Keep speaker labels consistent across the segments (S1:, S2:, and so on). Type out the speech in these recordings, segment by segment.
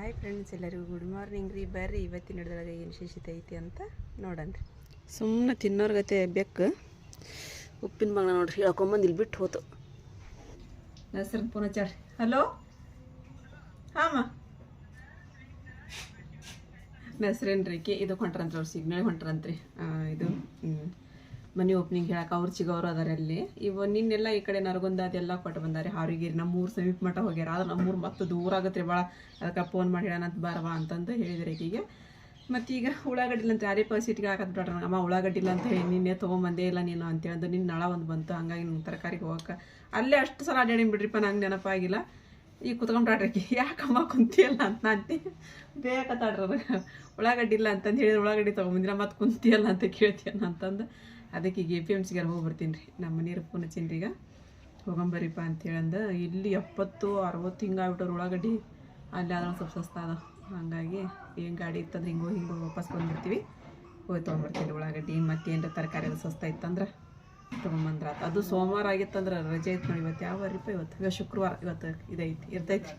S1: Hi friends ಎಲ್ಲರಿಗೂ good morning ರೀ. ಬರ್ರಿ ಇವತ್ತಿನ ಹಿಡ್ದೊಳಗೆ ಏನು ವಿಶೇಷತೆ ಐತಿ ಅಂತ ನೋಡೋಣ ಸುಮ್ಮನೆ ತಿನ್ನೋರ್ಗತೆ ಬೆಕ್ಕು. ಉಪ್ಪಿನ ಮಗನ ನೋಡ್ರಿ ಹೇಳ್ಕೊಂಬಂದು ಇಲ್ಲಿ ಬಿಟ್ಟು ಹೋತು. ನಸರ್ ಪುನಃ ಚಾಡ್ರಿ ಹಲೋ ಹಾಂ ಹೆಸ್ರೇನ್ರಿ ಕಿ ಇದು ಹೊಂಟ್ರಂತ್ರಿ ಅವ್ರು ಸಿಗ್ನಲ್ ಹೊಂಟ್ರಂತ್ರಿ. ಇದು. ಮನೆ ಓಪನಿಂಗ್ ಹೇಳಕ್ಕೆ ಅವ್ರು ಚಿಗವ್ರು ಅದಾರೆ ಅಲ್ಲಿ. ಇವ ನಿನ್ನೆಲ್ಲ ಈ ಕಡೆ ನರಗುಂದ ಅದೆಲ್ಲ ಕೊಟ್ಟು ಬಂದಾರೆ. ಹಾರಿಗಿರಿ ನಮ್ಮೂರು ಸಮೀಪ ಮಠ ಹೋಗ್ಯಾರ. ಆದ್ರೆ ನಮ್ಮೂರು ಮತ್ತೆ ದೂರ ಆಗತ್ರಿ ಭಾಳ ಅದಕ್ಕೆ ಫೋನ್ ಮಾಡಿ ಹೇಳೋಣ ಬಾರವಾ ಅಂತಂದು ಹೇಳಿದ್ರೆ ಈಗೀಗ ಈಗ ಉಳ್ಳಾಗಡ್ಡಿಲ್ಲ ಅಂತ ಯಾರೇ ಪರಿಸ್ಥಿತಿಗೆ ಹಾಕತ್ ಬಿಟ್ರೆ ಅಮ್ಮ ಉಳ್ಳಾಗಡ್ಡಿಲ್ಲ ಅಂತ ಹೇಳಿ ನಿನ್ನೆ ತೊಗೊಂಬಂದೇ ಇಲ್ಲ ನೀನು ಅಂತೇಳಿದು ನಿನ್ನ ನಳ ಒಂದು ಬಂತು, ಹಂಗಾಗಿ ನಂಗೆ ತರಕಾರಿಗೆ ಹೋಗಕ್ಕೆ. ಅಲ್ಲೇ ಅಷ್ಟು ಸಲ ಅಡ್ಡಾಡಿ ಬಿಡ್ರಿಪ್ಪ, ನಂಗೆ ನೆನಪಾಗಿಲ್ಲ ಈಗ ಕುತ್ಕೊಂಡ್ರಾಡ್ರಿ ಯಾಕಮ್ಮ ಕುಂತಿಯಲ್ಲ ಅಂತ ಅಂತೆ. ಬೇಕತ್ತಾಡ್ರ ಉಳ್ಳಾಗಡ್ಡಿ ಇಲ್ಲ ಅಂತಂದು ಹೇಳಿದ್ರೆ ಉಳ್ಳಾಗಡ್ಡಿ ತೊಗೊಂಬಂದಿರ, ಮತ್ತೆ ಕುಂತಿಯಲ್ಲ ಅಂತ ಕೇಳ್ತೀಯನ ಅಂತಂದು. ಅದಕ್ಕೆ ಈಗ ಎ ಪಿ ಎಂ ಸಿಗಾರ ಹೋಗಿ ಬರ್ತೀನಿ ರೀ. ನಮ್ಮ ಮನೆಯವ್ರ ಫೋನ್ ಹಚ್ಚಿನ್ರಿ ಈಗ. ಹೋಗಂಬರಿಪ್ಪ ಅಂತೇಳಂದು, ಇಲ್ಲಿ ಎಪ್ಪತ್ತು, ಅರವತ್ತು ಹಿಂಗೆ ಆಗ್ಬಿಟ್ಟವ್ರು ಉಳ್ಳಾಗಡ್ಡಿ. ಅಲ್ಲಿ ಆದ್ರೆ ಸ್ವಲ್ಪ ಸಸ್ತ ಅದ. ಹಾಗಾಗಿ ಏನು ಗಾಡಿ ಇತ್ತಂದ್ರೆ ಹಿಂಗೆ ಹಿಂಗೋ ಹಿಂಗೆ ವಾಪಸ್ ಬಂದ್ಬಿಡ್ತೀವಿ. ಹೋಗಿ ತೊಗೊಂಬರ್ತೀವಿ ಉಳ್ಳಾಗಡ್ಡಿ. ಮತ್ತೇನರ ತರಕಾರಿ ಎಲ್ಲ ಸಸ್ತ ಇತ್ತಂದ್ರೆ ತೊಗೊಂಬಂದ್ರೆ. ಅದು ಸೋಮವಾರ ಆಗಿತ್ತಂದ್ರೆ ರಜೆ ಐತೆ ನೋಡಿ ಇವತ್ತು ಯಾವ ರೀಪ್ಪ ಇವತ್ತು ಈಗ ಶುಕ್ರವಾರ ಇವತ್ತು ಇದೈತಿ ಇರ್ತೈತಿ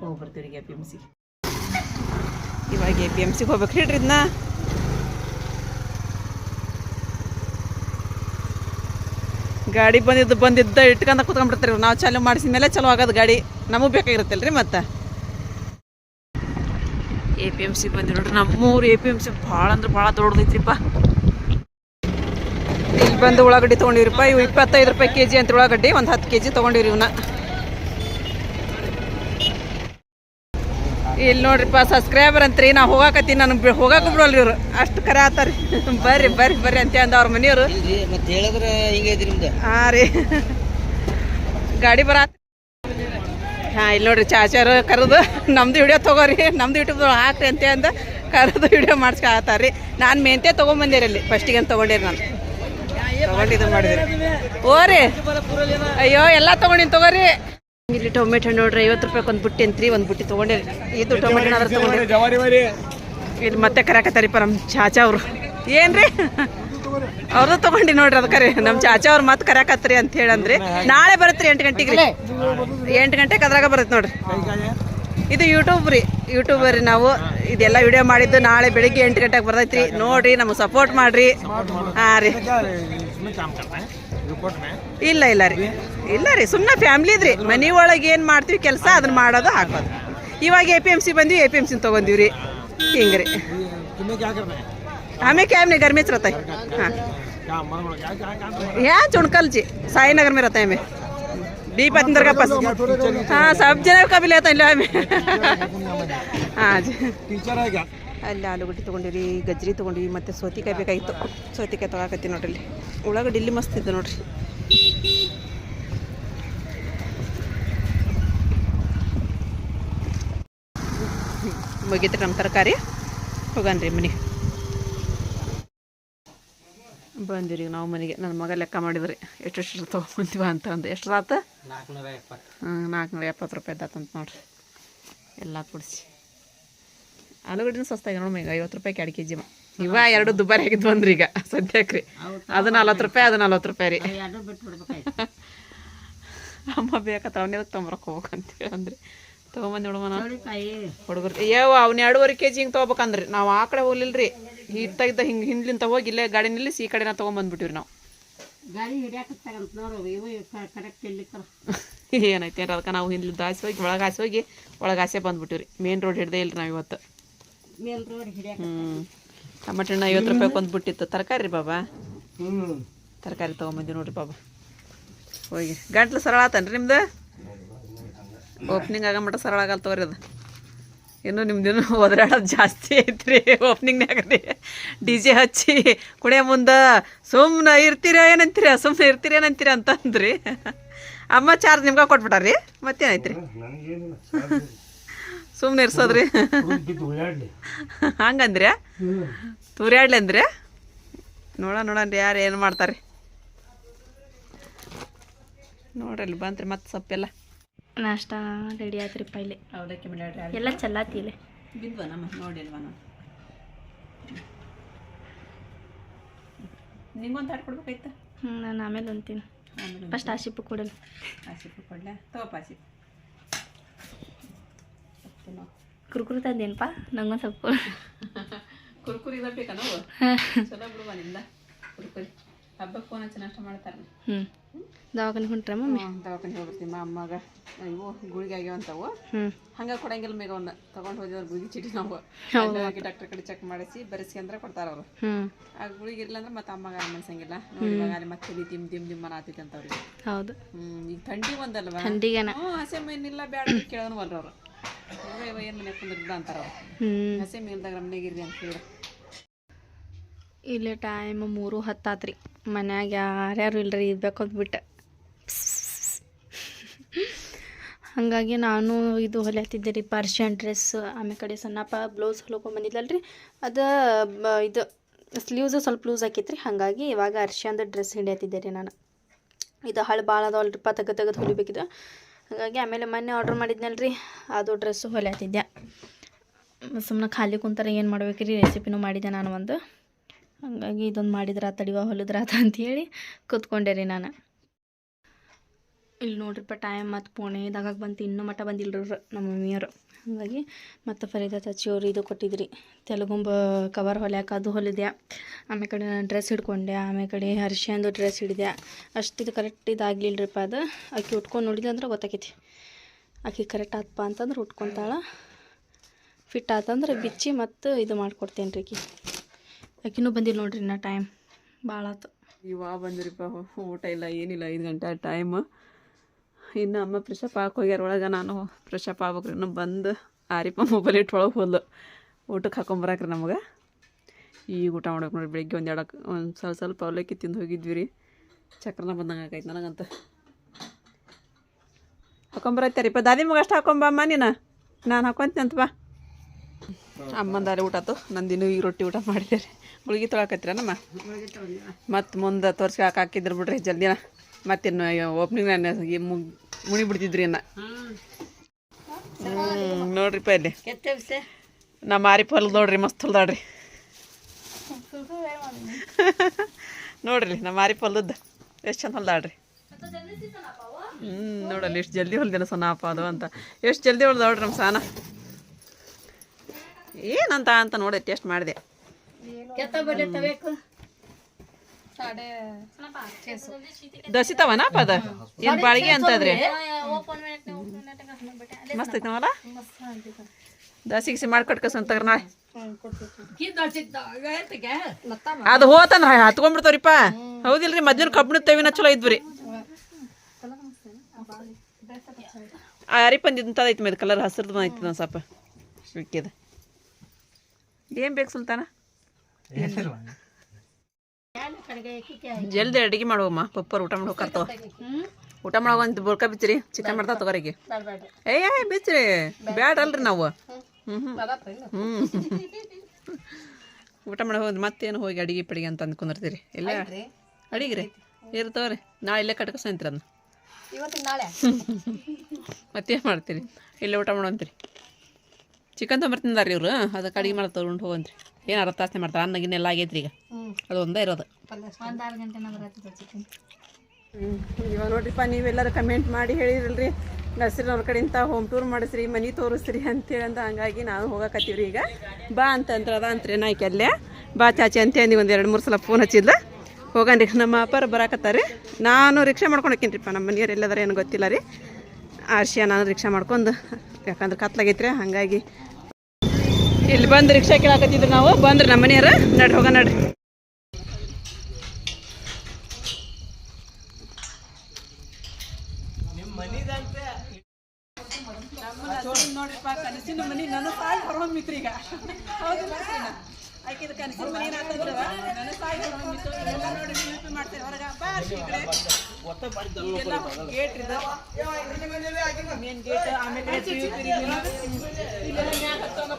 S1: ಹೋಗಿ ಬರ್ತೀವಿ ಎ ಪಿ ಎಂ ಸಿ ಇವಾಗ ಎ ಪಿ ಎಂ ಸಿಗೆ ಹೋಗ್ಬೇಕು ರೀ ಇದನ್ನ ಗಾಡಿ ಬಂದಿದ್ದು ಬಂದಿದ್ದ ಇಟ್ಕೊಂಡ ಕುತ್ಕೊಂಡ್ಬಿಡ್ತಾರೆ. ನಾವು ಚಾಲು ಮಾಡಿಸಿದ ಮೇಲೆ ಚಲೋ ಆಗೋದು ಗಾಡಿ. ನಮಗೆ ಬೇಕಾಗಿರುತ್ತಲ್ರಿ ಮತ್ತೆ? ಎ ಪಿ ಎಂ ಸಿ ಬಂದಿ ನೋಡ್ರಿ. ನಮ್ಮೂರು ಎ ಪಿ ಎಂ ಸಿ ಭಾಳ ಅಂದ್ರೆ ಭಾಳ ದೊಡ್ಡದೈತ್ರಿಪ್ಪ. ಇಲ್ಲಿ ಬಂದು ಉಳ್ಳಾಗಡ್ಡಿ ತೊಗೊಂಡಿವ್ರಿಪ್ಪ. ಇವು ಇಪ್ಪತ್ತೈದು ರೂಪಾಯಿ ಕೆ ಜಿ ಅಂತ ಉಳ್ಳಾಗಡ್ಡಿ. ಒಂದು ಹತ್ತು ಕೆ ಜಿ ತೊಗೊಂಡಿವ್ರಿ ಇವನ್ನ ಇಲ್ಲಿ ನೋಡ್ರಿಪ್ಪ ಸಬ್ಸ್ಕ್ರೈಬರ್ ಅಂತ್ರಿ ನಾ ಹೋಗಾಕತ್ತೀನಿ ನಾನು ಬಿ- ಹೋಗಾಕ ಬಿಡೋಲ್ರಿ ಇವ್ರು. ಅಷ್ಟು ಕರೆ ಆತಾರಿ ಬರ್ರಿ ಬರ್ರಿ ಬರ್ರಿ ಅಂತ ಅಂದ ಅವ್ರ ಮನೆಯವರು.
S2: ಇಲ್ರಿ ಮತ್ತೆ ಹೇಳಿದ್ರೆ ಹಿಂಗೆ ಐತಿ ನಿಮ್ದು?
S1: ಹಾಂ ರೀ. ಗಾಡಿ ಬರ ಹಾಂ ಇಲ್ಲಿ ನೋಡ್ರಿ ಚಾಚಾರು ಕರೆದು ನಮ್ದು ವಿಡಿಯೋ ತಗೋರಿ ನಮ್ದು ಯೂಟ್ಯೂಬ್ ಹಾಕ್ರಿ ಅಂತ ಅಂದ ಕರೆದು ವಿಡಿಯೋ ಮಾಡ್ಸ್ಕೊಳತ್ತಾರ ಆತಾರಿ ನಾನು ಮೆಂತೆ ತೊಗೊಂಬಂದಿರಿ ಅಲ್ಲಿ. ಫಸ್ಟಿಗೆ ಅಂತ ತೊಗೊಂಡಿರಿ ನಾನು. ತೊಗೊಂಡಿದ್ದು ಮಾಡಿದ್ರಿ. ಓ ರೀ. ಅಯ್ಯೋ ಎಲ್ಲ ತೊಗೊಂಡಿನಿ ತಗೋರಿ. ಇಲ್ಲಿ ಟೊಮೆಟೊ ನೋಡ್ರಿ ಐವತ್ತು ರೂಪಾಯಿ ಒಂದು ಬುಟ್ಟಿ ಅಂತ್ರಿ ಒಂದು ಬುಟ್ಟಿ ತೊಗೊಂಡಿರಿ. ಇದು ಟೊಮೆಟೊ ಇಲ್ಲಿ ಮತ್ತೆ ಕರಾಕತ್ತಾರಿಪ್ಪ ನಮ್ಮ ಚಾಚಾ ಅವರು. ಏನ್ರಿ? ಅವ್ರದ್ದು ತಗೊಂಡಿ ನೋಡ್ರಿ ಅದಕ್ಕೆ ನಮ್ಮ ಚಾಚಾ ಅವ್ರು ಮತ್ತೆ ಕರಾಕತ್ರಿ ಅಂತ ಹೇಳಂದ್ರಿ. ನಾಳೆ ಬರುತ್ತೆ ಎಂಟು ಗಂಟೆಗೆ ರೀ ಎಂಟು ಗಂಟೆಗೆ ಅದ್ರಾಗ ಬರುತ್ತೆ ನೋಡ್ರಿ. ಇದು ಯೂಟ್ಯೂಬ್ ರೀ. ಯೂಟ್ಯೂಬ್ ರೀ ನಾವು. ಇದೆಲ್ಲ ವಿಡಿಯೋ ಮಾಡಿದ್ದು ನಾಳೆ ಬೆಳಿಗ್ಗೆ ಎಂಟು ಗಂಟೆಗೆ ಬರ್ತೈತ್ರಿ. ನೋಡ್ರಿ ನಮಗೆ ಸಪೋರ್ಟ್ ಮಾಡ್ರಿ. ಹಾಂ ರೀ. ಇಲ್ಲ ಇಲ್ಲ ರೀ ಇಲ್ಲ ರೀ ಸುಮ್ಮನೆ ಫ್ಯಾಮ್ಲಿದ್ರಿ ಮನೆ ಒಳಗೆ ಏನು ಮಾಡ್ತೀವಿ ಕೆಲಸ ಅದನ್ನ ಮಾಡೋದು ಹಾಕೋದು ಇವಾಗ ಎ ಪಿ ಎಮ್ ಸಿ ಬಂದ್ವಿ ಎ ಪಿ ಎಮ್ ಸಿ ತೊಗೊಂಡಿವಿ ರೀ ಹಿಂಗೆ ರೀ हमें क्या है घर में रहता है हाँ यहाँ चुनकल जी साई नगर में रहता है हमें बी पतंदर का पास हाँ सब जने का भी लेता है हमें हाँ जी ಅಲ್ಲಿ ಆಲೂಗಡ್ಡೆ ತೊಗೊಂಡಿರಿ ಗಜ್ರಿ ತೊಗೊಂಡಿವಿ ಮತ್ತು ಸೌತಿಕಾಯಿ ಬೇಕಾಗಿತ್ತು ಸೌತಿಕಾಯಿ ತೊಗೊಳಕತ್ತೀನಿ ನೋಡ್ರಿ ಇಲ್ಲಿ ಉಳ್ಳಾಗಡ್ಡಿ ಇಲ್ಲಿ ಮಸ್ತ್ ಇತ್ತು ನೋಡ್ರಿ ಮುಗೀತು ನಮ್ಮ ತರಕಾರಿ? ಹೋಗನ್ರಿ ಮನೆಗೆ ಬಂದಿರಿ ನಾವು ಮನೆಗೆ. ನನ್ನ ಮಗ ಲೆಕ್ಕ ಮಾಡಿದ್ರಿ. ಎಷ್ಟೆಷ್ಟು ತೊಗೊಂತೀವ ಅಂತ ಅಂದು. ಎಷ್ಟು ಆತ
S2: ನಾಲ್ಕುನೂರ ಎಪ್ಪತ್ತು.
S1: ನಾಲ್ಕುನೂರ ಎಪ್ಪತ್ತು ರೂಪಾಯಿ ಆತಂತ ನೋಡ್ರಿ. ಎಲ್ಲ ಕೊಡಿಸಿ. ಆಲೂಗಡ್ಡಿನ ಸಸ್ತಾಗಿ ನೋಡಿ ಈಗ ಐವತ್ತು ರೂಪಾಯಿ ಎರಡು ಕೆ ಜಿ ಇವ ಎರಡು ದುಬಾರಿ ಆಗಿದ್ದು ಬಂದ್ರಿ ಈಗ ಸದ್ಯಕ್ಕೆ ರೀ ಅದು ನಲ್ವತ್ತು ರೂಪಾಯಿ ಅದು ನಲ್ವತ್ತು ರೂಪಾಯಿ ರೀ. ಅಮ್ಮ ಬೇಕಾತ ಅವನೇ ತೊಂಬರಕ್ಕೆ ಹೋಗ್ಬೇಕಂತೇಳಿ ಅಂದ್ರಿ. ತೊಗೊಂಬಂದು
S2: ಹುಡುಗನ
S1: ಹುಡುಗರು ಯಾವ ಅವ್ನ ಎರಡೂವರೆ ಕೆ ಜಿ ಹಿಂಗೆ ತೊಗೋಬೇಕಂದ್ರಿ. ನಾವು ಆ ಕಡೆ ಹೋಗ್ಲಿಲ್ರಿ. ಇತ್ತ ಇದ್ದ ಹಿಂಗೆ ಹಿಂದ್ಲಿಂದ ಹೋಗಿ ಇಲ್ಲೇ ಗಾಡಿ ನಿಲ್ಲಿಸಿ ಈ ಕಡೆನ ತೊಗೊಂಬಂದ್ಬಿಟ್ಟಿವ್ರಿ ನಾವು.
S2: ಕರೆಕ್ಟ್ ಇಲ್ಲಿಕ್ಕರ
S1: ಏನೈತೆ ಏನ್ರಿ ಅದಕ್ಕೆ ನಾವು ಹಿಂದ್ಲಿಂದ ಹಾಸಿ ಹೋಗಿ ಒಳಗೆ ಹಾಸಿ ಹೋಗಿ ಒಳಗೆ ಹಾಸೆ ಬಂದ್ಬಿಟ್ಟಿವ್ರಿ. ಮೇನ್ ರೋಡ್ ಹಿಡ್ದೇ ಇಲ್ರಿ ನಾವು ಇವತ್ತು. ಹ್ಞೂ ಟಮಾಟೆ ಹಣ್ಣು ಐವತ್ತು ರೂಪಾಯಿ ಕೊಂದ್ಬಿಟ್ಟಿತ್ತು ಬಿಟ್ಟಿತ್ತು. ತರಕಾರಿ ರೀ ಬಾಬಾ ತರಕಾರಿ ತೊಗೊಂಬಂದಿ ನೋಡ್ರಿ ಬಾಬಾ. ಹೋಗಿ. ಗಂಟ್ಲು ಸರಳ ಆತನ್ರಿ ನಿಮ್ದು? ಓಪ್ನಿಂಗ್ ಆಗಮಟ ಸರಳ ಆಗಲ್ಲ ತಗೋರಿ ಅದು. ಇನ್ನು ನಿಮ್ದೇನು ಒದರಾಡೋದು ಜಾಸ್ತಿ ಐತ್ರಿ. ಓಪ್ನಿಂಗ್ನಾಗ ರೀ. ಡಿ ಜೆ ಹಚ್ಚಿ ಕುಡಿಯ ಮುಂದೆ ಸುಮ್ಮನೆ ಇರ್ತೀರ ಏನಂತೀರ ಸುಮ್ಮನೆ ಇರ್ತೀರ ಏನಂತೀರ ಅಂತಂದ್ರಿ. ಅಮ್ಮ ಚಾರ್ಜ್ ನಿಮ್ಗೆ ಕೊಟ್ಬಿಟ್ಟಾರಿ. ಮತ್ತೇನೈತ್ರಿ ಸುಮ್ಮನೆ ಇರ್ಸೋದ್ರಿ. ಹಂಗಂದ್ರೆ ತೂರ್ಯಾಡ್ಲಿ ಅಂದ್ರೆ? ನೋಡ ನೋಡನ್ರಿ ಯಾರು ಏನು ಮಾಡ್ತಾರೆ ನೋಡ್ರಿ, ಅಲ್ಲಿ ಬಂತ್ರಿ ಮತ್ತೆ ಸೊಪ್ಪೆಲ್ಲ.
S3: ನಾಷ್ಟ ರೆಡಿ ಆತ್ರಿ ಪೈಲೆ
S1: ಅವಲಕ್ಕಿ ಮಾಡ್ಯಾಡ್ರಿ
S3: ಎಲ್ಲ ಚಲ್ಲಾತಿ ಇಲ್ಲಿ.
S1: ಬಿದ್ವ ನಮ್ಮ ನೋಡಿಲ್ವ ನಾನು ನಿಂಗೊಂದು ತಾಟ್ ಕೊಡ್ಬೇಕಾಯ್ತ?
S3: ಹ್ಞೂ ನಾನು ಆಮೇಲೆ ಅಂತೀನಿ
S1: ಆಮೇಲೆ
S3: ಫಸ್ಟ್ ಆಶಿಪ್ಪು ಕೊಡಲ್ಲ
S1: ಆಸಿಪ್ಪು ಕೊಡ್ಲಾ? ತಗೋಪ ಆಸಿಪ್
S3: ಕುರ್ಕುರು ತಂದೇನಪ್ಪ? ನಂಗೊಂದು ಸ್ವಲ್ಪ.
S1: ಕುರ್ಕುರಿ ಬೇಕ ನಾವು? ಚಲೋ ಬಿಡುವ ನಿಂದ ಕುರ್ಕುರಿ. ಹಬ್ಬಕ್ಕೆ ಫೋನ್ ಹಚ್ಚಿ ನಾಷ್ಟ ಮಾಡ್ತಾರೆ
S3: ಹ್ಞೂ ದವಾಖಾನೆ ಹೊಂಟ್ರೆ ಮಮ್ಮಿ?
S1: ದವಾಖಾನೆ ಹೋಗ್ಬಿಡ್ತೀವಿ ಮಾ ಅಮ್ಮಗ. ಇವು ಗುಳಿಗೆ ಆಗ್ಯಾವಂತವು. ಹಂಗ ಕೊಡಂಗಿಲ್ಲ ಮೇಗ ಅವನ್ನ ತಗೊಂಡು ಹೋದಿವ್ರು ಗುಳಿಗೆ ಚೀಟಿ ನಾವು. ಹಾಗಾಗಿ ಡಾಕ್ಟರ್ ಕಡೆ ಚೆಕ್ ಮಾಡಿಸಿ ಬರೆಸಿ ಅಂದ್ರೆ ಕೊಡ್ತಾರ ಅವರು. ಆ ಗುಳಿಗೆ ಇರಲಿಲ್ಲ ಅಂದ್ರೆ ಮತ್ತೆ ಅಮ್ಮಗ ಅನ್ಸಂಗಿಲ್ಲ. ನೋಡಿ ಇವಾಗ ಅಲ್ಲಿ ಮತ್ತೆ ಇಲ್ಲಿ ದಿಮ್ ದಿಮ್ ದಿಮ್ ಆತೈತಿ ಅಂತ ಅವ್ರಿಗೆ.
S3: ಹೌದು.
S1: ಈಗ ಥಂಡಿ ಒಂದಲ್ವಾ?
S3: ಥಂಡಿಗೆ
S1: ಹ್ಞೂ ಹಸೆ ಮೀನಿಲ್ಲ ಬೇಡ ಕೇಳೋನು ಬರ್ರ ಅವ್ರು. ಇವ ಇವ ಏನು ಮನೆ ಕುಂದ್ರಿಲ್ಲ ಅಂತಾರ ಅವ್ರು. ಹಸೆ ಮೀನ್ದಾಗ ನಮ್ಮನೆಗಿರ್ರಿ ಅಂತ ಹೇಳಿ
S3: ಇಲ್ಲೇ ಟೈಮ್ ಮೂರು ಹತ್ತಾತ್ರಿ. ಮನ್ಯಾಗ ಯಾರ್ಯಾರು ಇಲ್ರಿ ಇರ್ಬೇಕು ಬಿಟ್ಟು. ಹಾಗಾಗಿ ನಾನು ಇದು ಹೊಲಿಯತ್ತಿದ್ದೆ ರೀ ಪರ್ಷಿಯನ್ ಡ್ರೆಸ್ ಆಮೇಲೆ ಕಡೆ ಸಣ್ಣಪ್ಪ ಬ್ಲೌಸ್ ಹೊಲ್ಕೊಂಬಂದಿದ್ಲಲ್ರಿ ಅದು ಇದು ಸ್ಲೀವ್ಸ್ ಸ್ವಲ್ಪ ಲೂಸ್ ಆಕೈತ್ರಿ ಹಾಗಾಗಿ ಇವಾಗ ಅರ್ಶಿಯಂದು ಡ್ರೆಸ್ ಹಿಡಿಯತ್ತಿದ್ದೆ ರೀ ನಾನು. ಇದು ಹಳೆ ಭಾಳ ಅದಾವಲ್ರಿಪ್ಪ ತಗ ತೆಗೆದು ಹೊಲಿಬೇಕಿದು ಹಾಗಾಗಿ ಆಮೇಲೆ ಮೊನ್ನೆ ಆರ್ಡ್ರ್ ಮಾಡಿದ್ನಲ್ರಿ, ಅದು ಡ್ರೆಸ್ಸು ಹೊಲಿಯತ್ತಿದ್ದೆ ಸುಮ್ಮನೆ ಖಾಲಿ ಕುಂತಾರೆ ಏನು ಮಾಡ್ಬೇಕ್ರಿ ರೆಸಿಪಿನೂ ಮಾಡಿದ್ದೆ ನಾನು ಒಂದು. ಹಾಗಾಗಿ ಇದೊಂದು ಮಾಡಿದ್ರೆ ತಡಿವ ಹೊಲಿದ್ರಾತ ಅಂತೇಳಿ ಕೂತ್ಕೊಂಡೆ ರೀ ನಾನು. ಇಲ್ಲಿ ನೋಡ್ರಿಪ್ಪ ಟೈಮ್ ಮತ್ತು ಪುಣೆದಾಗ ಬಂತು, ಇನ್ನೂ ಮಟ್ಟ ಬಂದಿಲ್ಲರು ನಮ್ಮ ಮಮ್ಮಿಯವರು. ಹಾಗಾಗಿ ಮತ್ತು ಫರೀದಾ ತಚ್ಚಿಯವರು ಇದು ಕೊಟ್ಟಿದ್ರಿ. ತೆಲುಗುಂಬ ಕವರ್ ಹೊಲ್ಯಾಕೆ ಅದು ಹೊಲಿದೆ ಆಮೇಲೆ ಕಡೆ ನಾನು ಡ್ರೆಸ್ ಹಿಡ್ಕೊಂಡೆ, ಆಮೇಲೆ ಕಡೆ ಹರ್ಷಂದು ಡ್ರೆಸ್ ಹಿಡಿದೆ ಅಷ್ಟು ಇದು ಕರೆಕ್ಟ್ ಇದಾಗಲಿಲ್ಲರಿಪ್ಪ ಅದು. ಆಕೆ ಉಟ್ಕೊಂಡು ನೋಡಿದೆ ಅಂದ್ರೆ ಗೊತ್ತಾಕೈತಿ. ಆಕೆ ಕರೆಕ್ಟ್ ಆತಪ್ಪ ಅಂತಂದ್ರೆ ಉಟ್ಕೊತಾಳೆ. ಫಿಟ್ ಆತಂದ್ರೆ ಬಿಚ್ಚಿ ಮತ್ತು ಇದು ಮಾಡ್ಕೊಡ್ತೇನೆ ರೀ ಆಕಿ. ಆಕಿನೂ ಬಂದಿಲ್ಲ ನೋಡ್ರಿ ನಾ ಟೈಮ್ ಭಾಳ ಆತು.
S1: ಇವಾಗ ಬಂದ್ರಿಪ್ಪ, ಊಟ ಇಲ್ಲ, ಏನಿಲ್ಲ, ಐದು ಗಂಟೆ ಟೈಮ್ ಇನ್ನು ಅಮ್ಮ ಫ್ರೆಶಪ್ ಹಾಕಿ ಹೋಗ್ಯಾರ ಒಳಗೆ, ನಾನು ಫ್ರೆಶಪ್ ಆಗ್ಬೇಕ್ರಿ, ಇನ್ನು ಬಂದು ಆರಿಪ್ಪ ಮೊಬೈಲ್ ಇಟ್ಟು ಒಳಗೆ ಹೋದ್ಲು. ಊಟಕ್ಕೆ ಹಾಕೊಂಬರಾಕ್ರಿ ನಮಗೆ. ಈಗ ಊಟ ಮಾಡ್ಬೇಕು ನೋಡ್ರಿ, ಬೆಳಿಗ್ಗೆ ಒಂದು ಎರಡು ಒಂದು ಸ್ವಲ್ಪ ಸ್ವಲ್ಪ ಅವಲಕ್ಕಿ ತಿಂದು ಹೋಗಿದ್ವಿ ರೀ. ಚಕ್ರನ ಬಂದಂಗೆ ಆಗೈತೆ ನನಗಂತ. ಹಾಕೊಂಬರತ್ತಾರಿಪ್ಪ ದಾದಿ ಮಗ ಅಷ್ಟು ಹಾಕೊಂಬಮ್ಮ ನೀನು. ನಾನು ಹಾಕೊಂತೀನಿ ಅಂತ ಬಾ. ಅಮ್ಮಂದಾರಿ ಊಟ ಆತು ನಂದಿನೂ ಈಗ ರೊಟ್ಟಿ ಊಟ ಮಾಡಿದೆ ರೀ ಗುಳಿಗೆ ತೊಳಕತ್ತೀರ ನಮ್ಮ? ಮತ್ತು ಮುಂದೆ ತೋರ್ಸಿ ಹಾಕಿದ್ರು ಬಿಡ್ರಿ ಜಲ್ದಿನ. ಮತ್ತಿನ್ನು ಓಪನಿಂಗ್ ನಾನು ಮುಣಿ ಬಿಡ್ತಿದ್ರಿ ಇನ್ನ. ಹ್ಞೂ ನೋಡ್ರಿಪ್ಪ ಇಲ್ಲಿ. ನಮ್ಮ ಮಾರಿ ಹೊಲ್ದು ನೋಡ್ರಿ, ಮಸ್ತ್ ಹೊಲ್ದಾಡ್ರಿ ನೋಡ್ರಿ. ನಮ್ಮ ಮಾರಿ ಹೊಲ್ದದ್ದು ಎಷ್ಟು ಚಂದ ಹೊಲ್ದಾಡ್ರಿ ಹ್ಞೂ ನೋಡಲ್ಲ ಎಷ್ಟು ಜಲ್ದಿ ಹೊಲ್ದಿನ ಸೊನ್ನಪ್ಪ ಅದು ಅಂತ. ಎಷ್ಟು ಜಲ್ದಿ ಹೊಲ್ದಾಡ್ರಿ ನಮ್ಮ ಸಾನ. ಏನಂತ ಅಂತ ನೋಡಿ ಟೇಸ್ಟ್ ಮಾಡಿದೆ. ದಸಿತಾವನಪ್ಪ ಪದ? ಏನು ಬಾಳಿಗೆ ಅಂತದ್ರಿ? ಮಸ್ತ್ ಐತವಲ್ಲ ನೋಡ ದಸಿ ಗಿಸಿ ಮಾಡಿ ಕಟ್ಕಸಂತಾರ ನಾಳೆ. ಅದು ಹೋತಂದ್ರ ಹತ್ಕೊಂಡ್ಬಿಡ್ತಾವ್ರಿಪ್ಪ. ಹೌದಿಲ್ರಿ ಮೊದ್ಲಿನ ಕಬ್ಬಿಣ ತವಿನ ಚಲೋ ಇದ್ವಿ ಅರಿಪಂದ್ ಇಂಥದ್ದು ಐತಿ ಕಲರ್ ಹಸಿರ್ದು ಐತಿ ಒಂದು ಸ್ವಲ್ಪ. ವಿಕ್ಕಿದ ಏನು ಬೇಕು ಸುಲ್ತಾನ? ಜಲ್ದಿ ಅಡಿಗೆ ಮಾಡುವಮ್ಮ. ಪಪ್ಪರ್ ಊಟ ಮಾಡಿ ಹೋಗ್ತಾವ ಊಟ ಮಾಡೋ ಒಂದು ಬುರ್ಕ ಬಿಚ್ಚಿರಿ ಚಿಕನ್ ಮಾಡ್ತಾ ತಗೋರಿಗೆ. ಏಯ್ ಏಯ್ ಬಿಚ್ಚಿರಿ. ಬ್ಯಾಡ ಅಲ್ರಿ ನಾವು. ಹ್ಞೂ ಊಟ ಮಾಡಿ ಹೋಗಿ ಮತ್ತೇನು ಹೋಗಿ ಅಡಿಗೆ ಪಡಿಗೆ ಅಂತ ಅಂದ್ಕೊಂಡಿರ್ತೀರಿ ಇಲ್ಲ? ಅಡಿಗೆ ರೀ ಇರ್ತಾವ್ರಿ ನಾಳೆ ಇಲ್ಲೇ ಕಟ್ಕೊಸಂತೀರಿ ಅದನ್ನ ಮತ್ತೇನು ಮಾಡ್ತೀರಿ? ಇಲ್ಲೇ ಊಟ ಮಾಡುವಂತ್ರಿ. ಚಿಕನ್ ತೊಂಬರ್ತಿಂದಾರ ಇವರು? ಅದಕ್ಕೆ ಅಡಿಗೆ ಮಾಡಿ ತೊಗೊಂಡು ಹೋಗಂತ್ರಿ. ಏನು ಅರ್ಧ ತಾಸನೆ ಮಾಡ್ತಾರೆ. ಅನ್ನ ಗಿನ್ನ ಎಲ್ಲ ಆಗೈತ್ರಿ ಈಗ. ಅದು ಒಂದೇ ಇರೋದು. ಇವಾಗ ನೋಡ್ರಿಪ್ಪ ನೀವೆಲ್ಲರೂ ಕಮೆಂಟ್ ಮಾಡಿ ಹೇಳಿರಲ್ರಿ. ನರ್ಸರಿನವ್ರ ಕಡೆಯಿಂದ ಹೋಮ್ ಟೂರ್ ಮಾಡಿಸ್ರಿ ಮನೆ ತೋರಿಸ್ರಿ ಅಂತೇಳಿ ಅಂತ ಹಂಗಾಗಿ ನಾವು ಹೋಗಕತ್ತೀವ್ರಿ ಈಗ. ಬಾ ಅಂತಂದ್ರೆ ಅದ ಅಂತ್ರಿ ನಾಯ್ಕೆ ಅಲ್ಲೇ. ಬಾ ಚಾಚಿ ಅಂತ ಅಂದು ಒಂದು ಎರಡು ಮೂರು ಸಲ ಫೋನ್ ಹಚ್ಚಿದ್ಲ. ಹೋಗನ್ರಿ ನಮ್ಮ ಅಪ್ಪರ ಬರಾಕತ್ತಾರೆ. ನಾನು ರಿಕ್ಷಾ ಮಾಡ್ಕೊಂಡು ಹೋಗ್ತೀನಿರಿಪ್ಪ ನಮ್ಮ ಮನೆಯವ್ರು ಎಲ್ಲದರ ಏನು ಗೊತ್ತಿಲ್ಲ ರೀ. ಆರ್ಷಿಯ ನಾನು ರಿಕ್ಷಾ ಮಾಡ್ಕೊಂಡು. ಯಾಕಂದ್ರೆ ಕತ್ಲಾಗೈತ್ರಿ. ಹಾಗಾಗಿ ಇಲ್ಲಿ ಬಂದು ರಿಕ್ಷಾ ಕೇಳಾಕತ್ತಿದ್ರು ನಾವು. ಬಂದ್ರೆ ನಮ್ಮ ಮನೆಯವ್ರ. ನಡ್ರಿ ಹೋಗ ನಡ್ರಿ. ನೋಡ್ರಿಪ್ಪ ಕನಸಿನ ಮನಿ ನನ್ನ ಸಾಯಿ ಹೊರಹೊಮ್ಮಿತ್ರಿ ಈಗ ಹೌದಿಲ್ಲ ಆಕಿದ ಕನಸಿನ ಮನಿ ಆತಂದ್ರ ನೋಡಿ ನೆನಪು ಹೊರಗ. ಬಾ ಕಡೆ. ಗೇಟ್ ಆಮೇಲೆ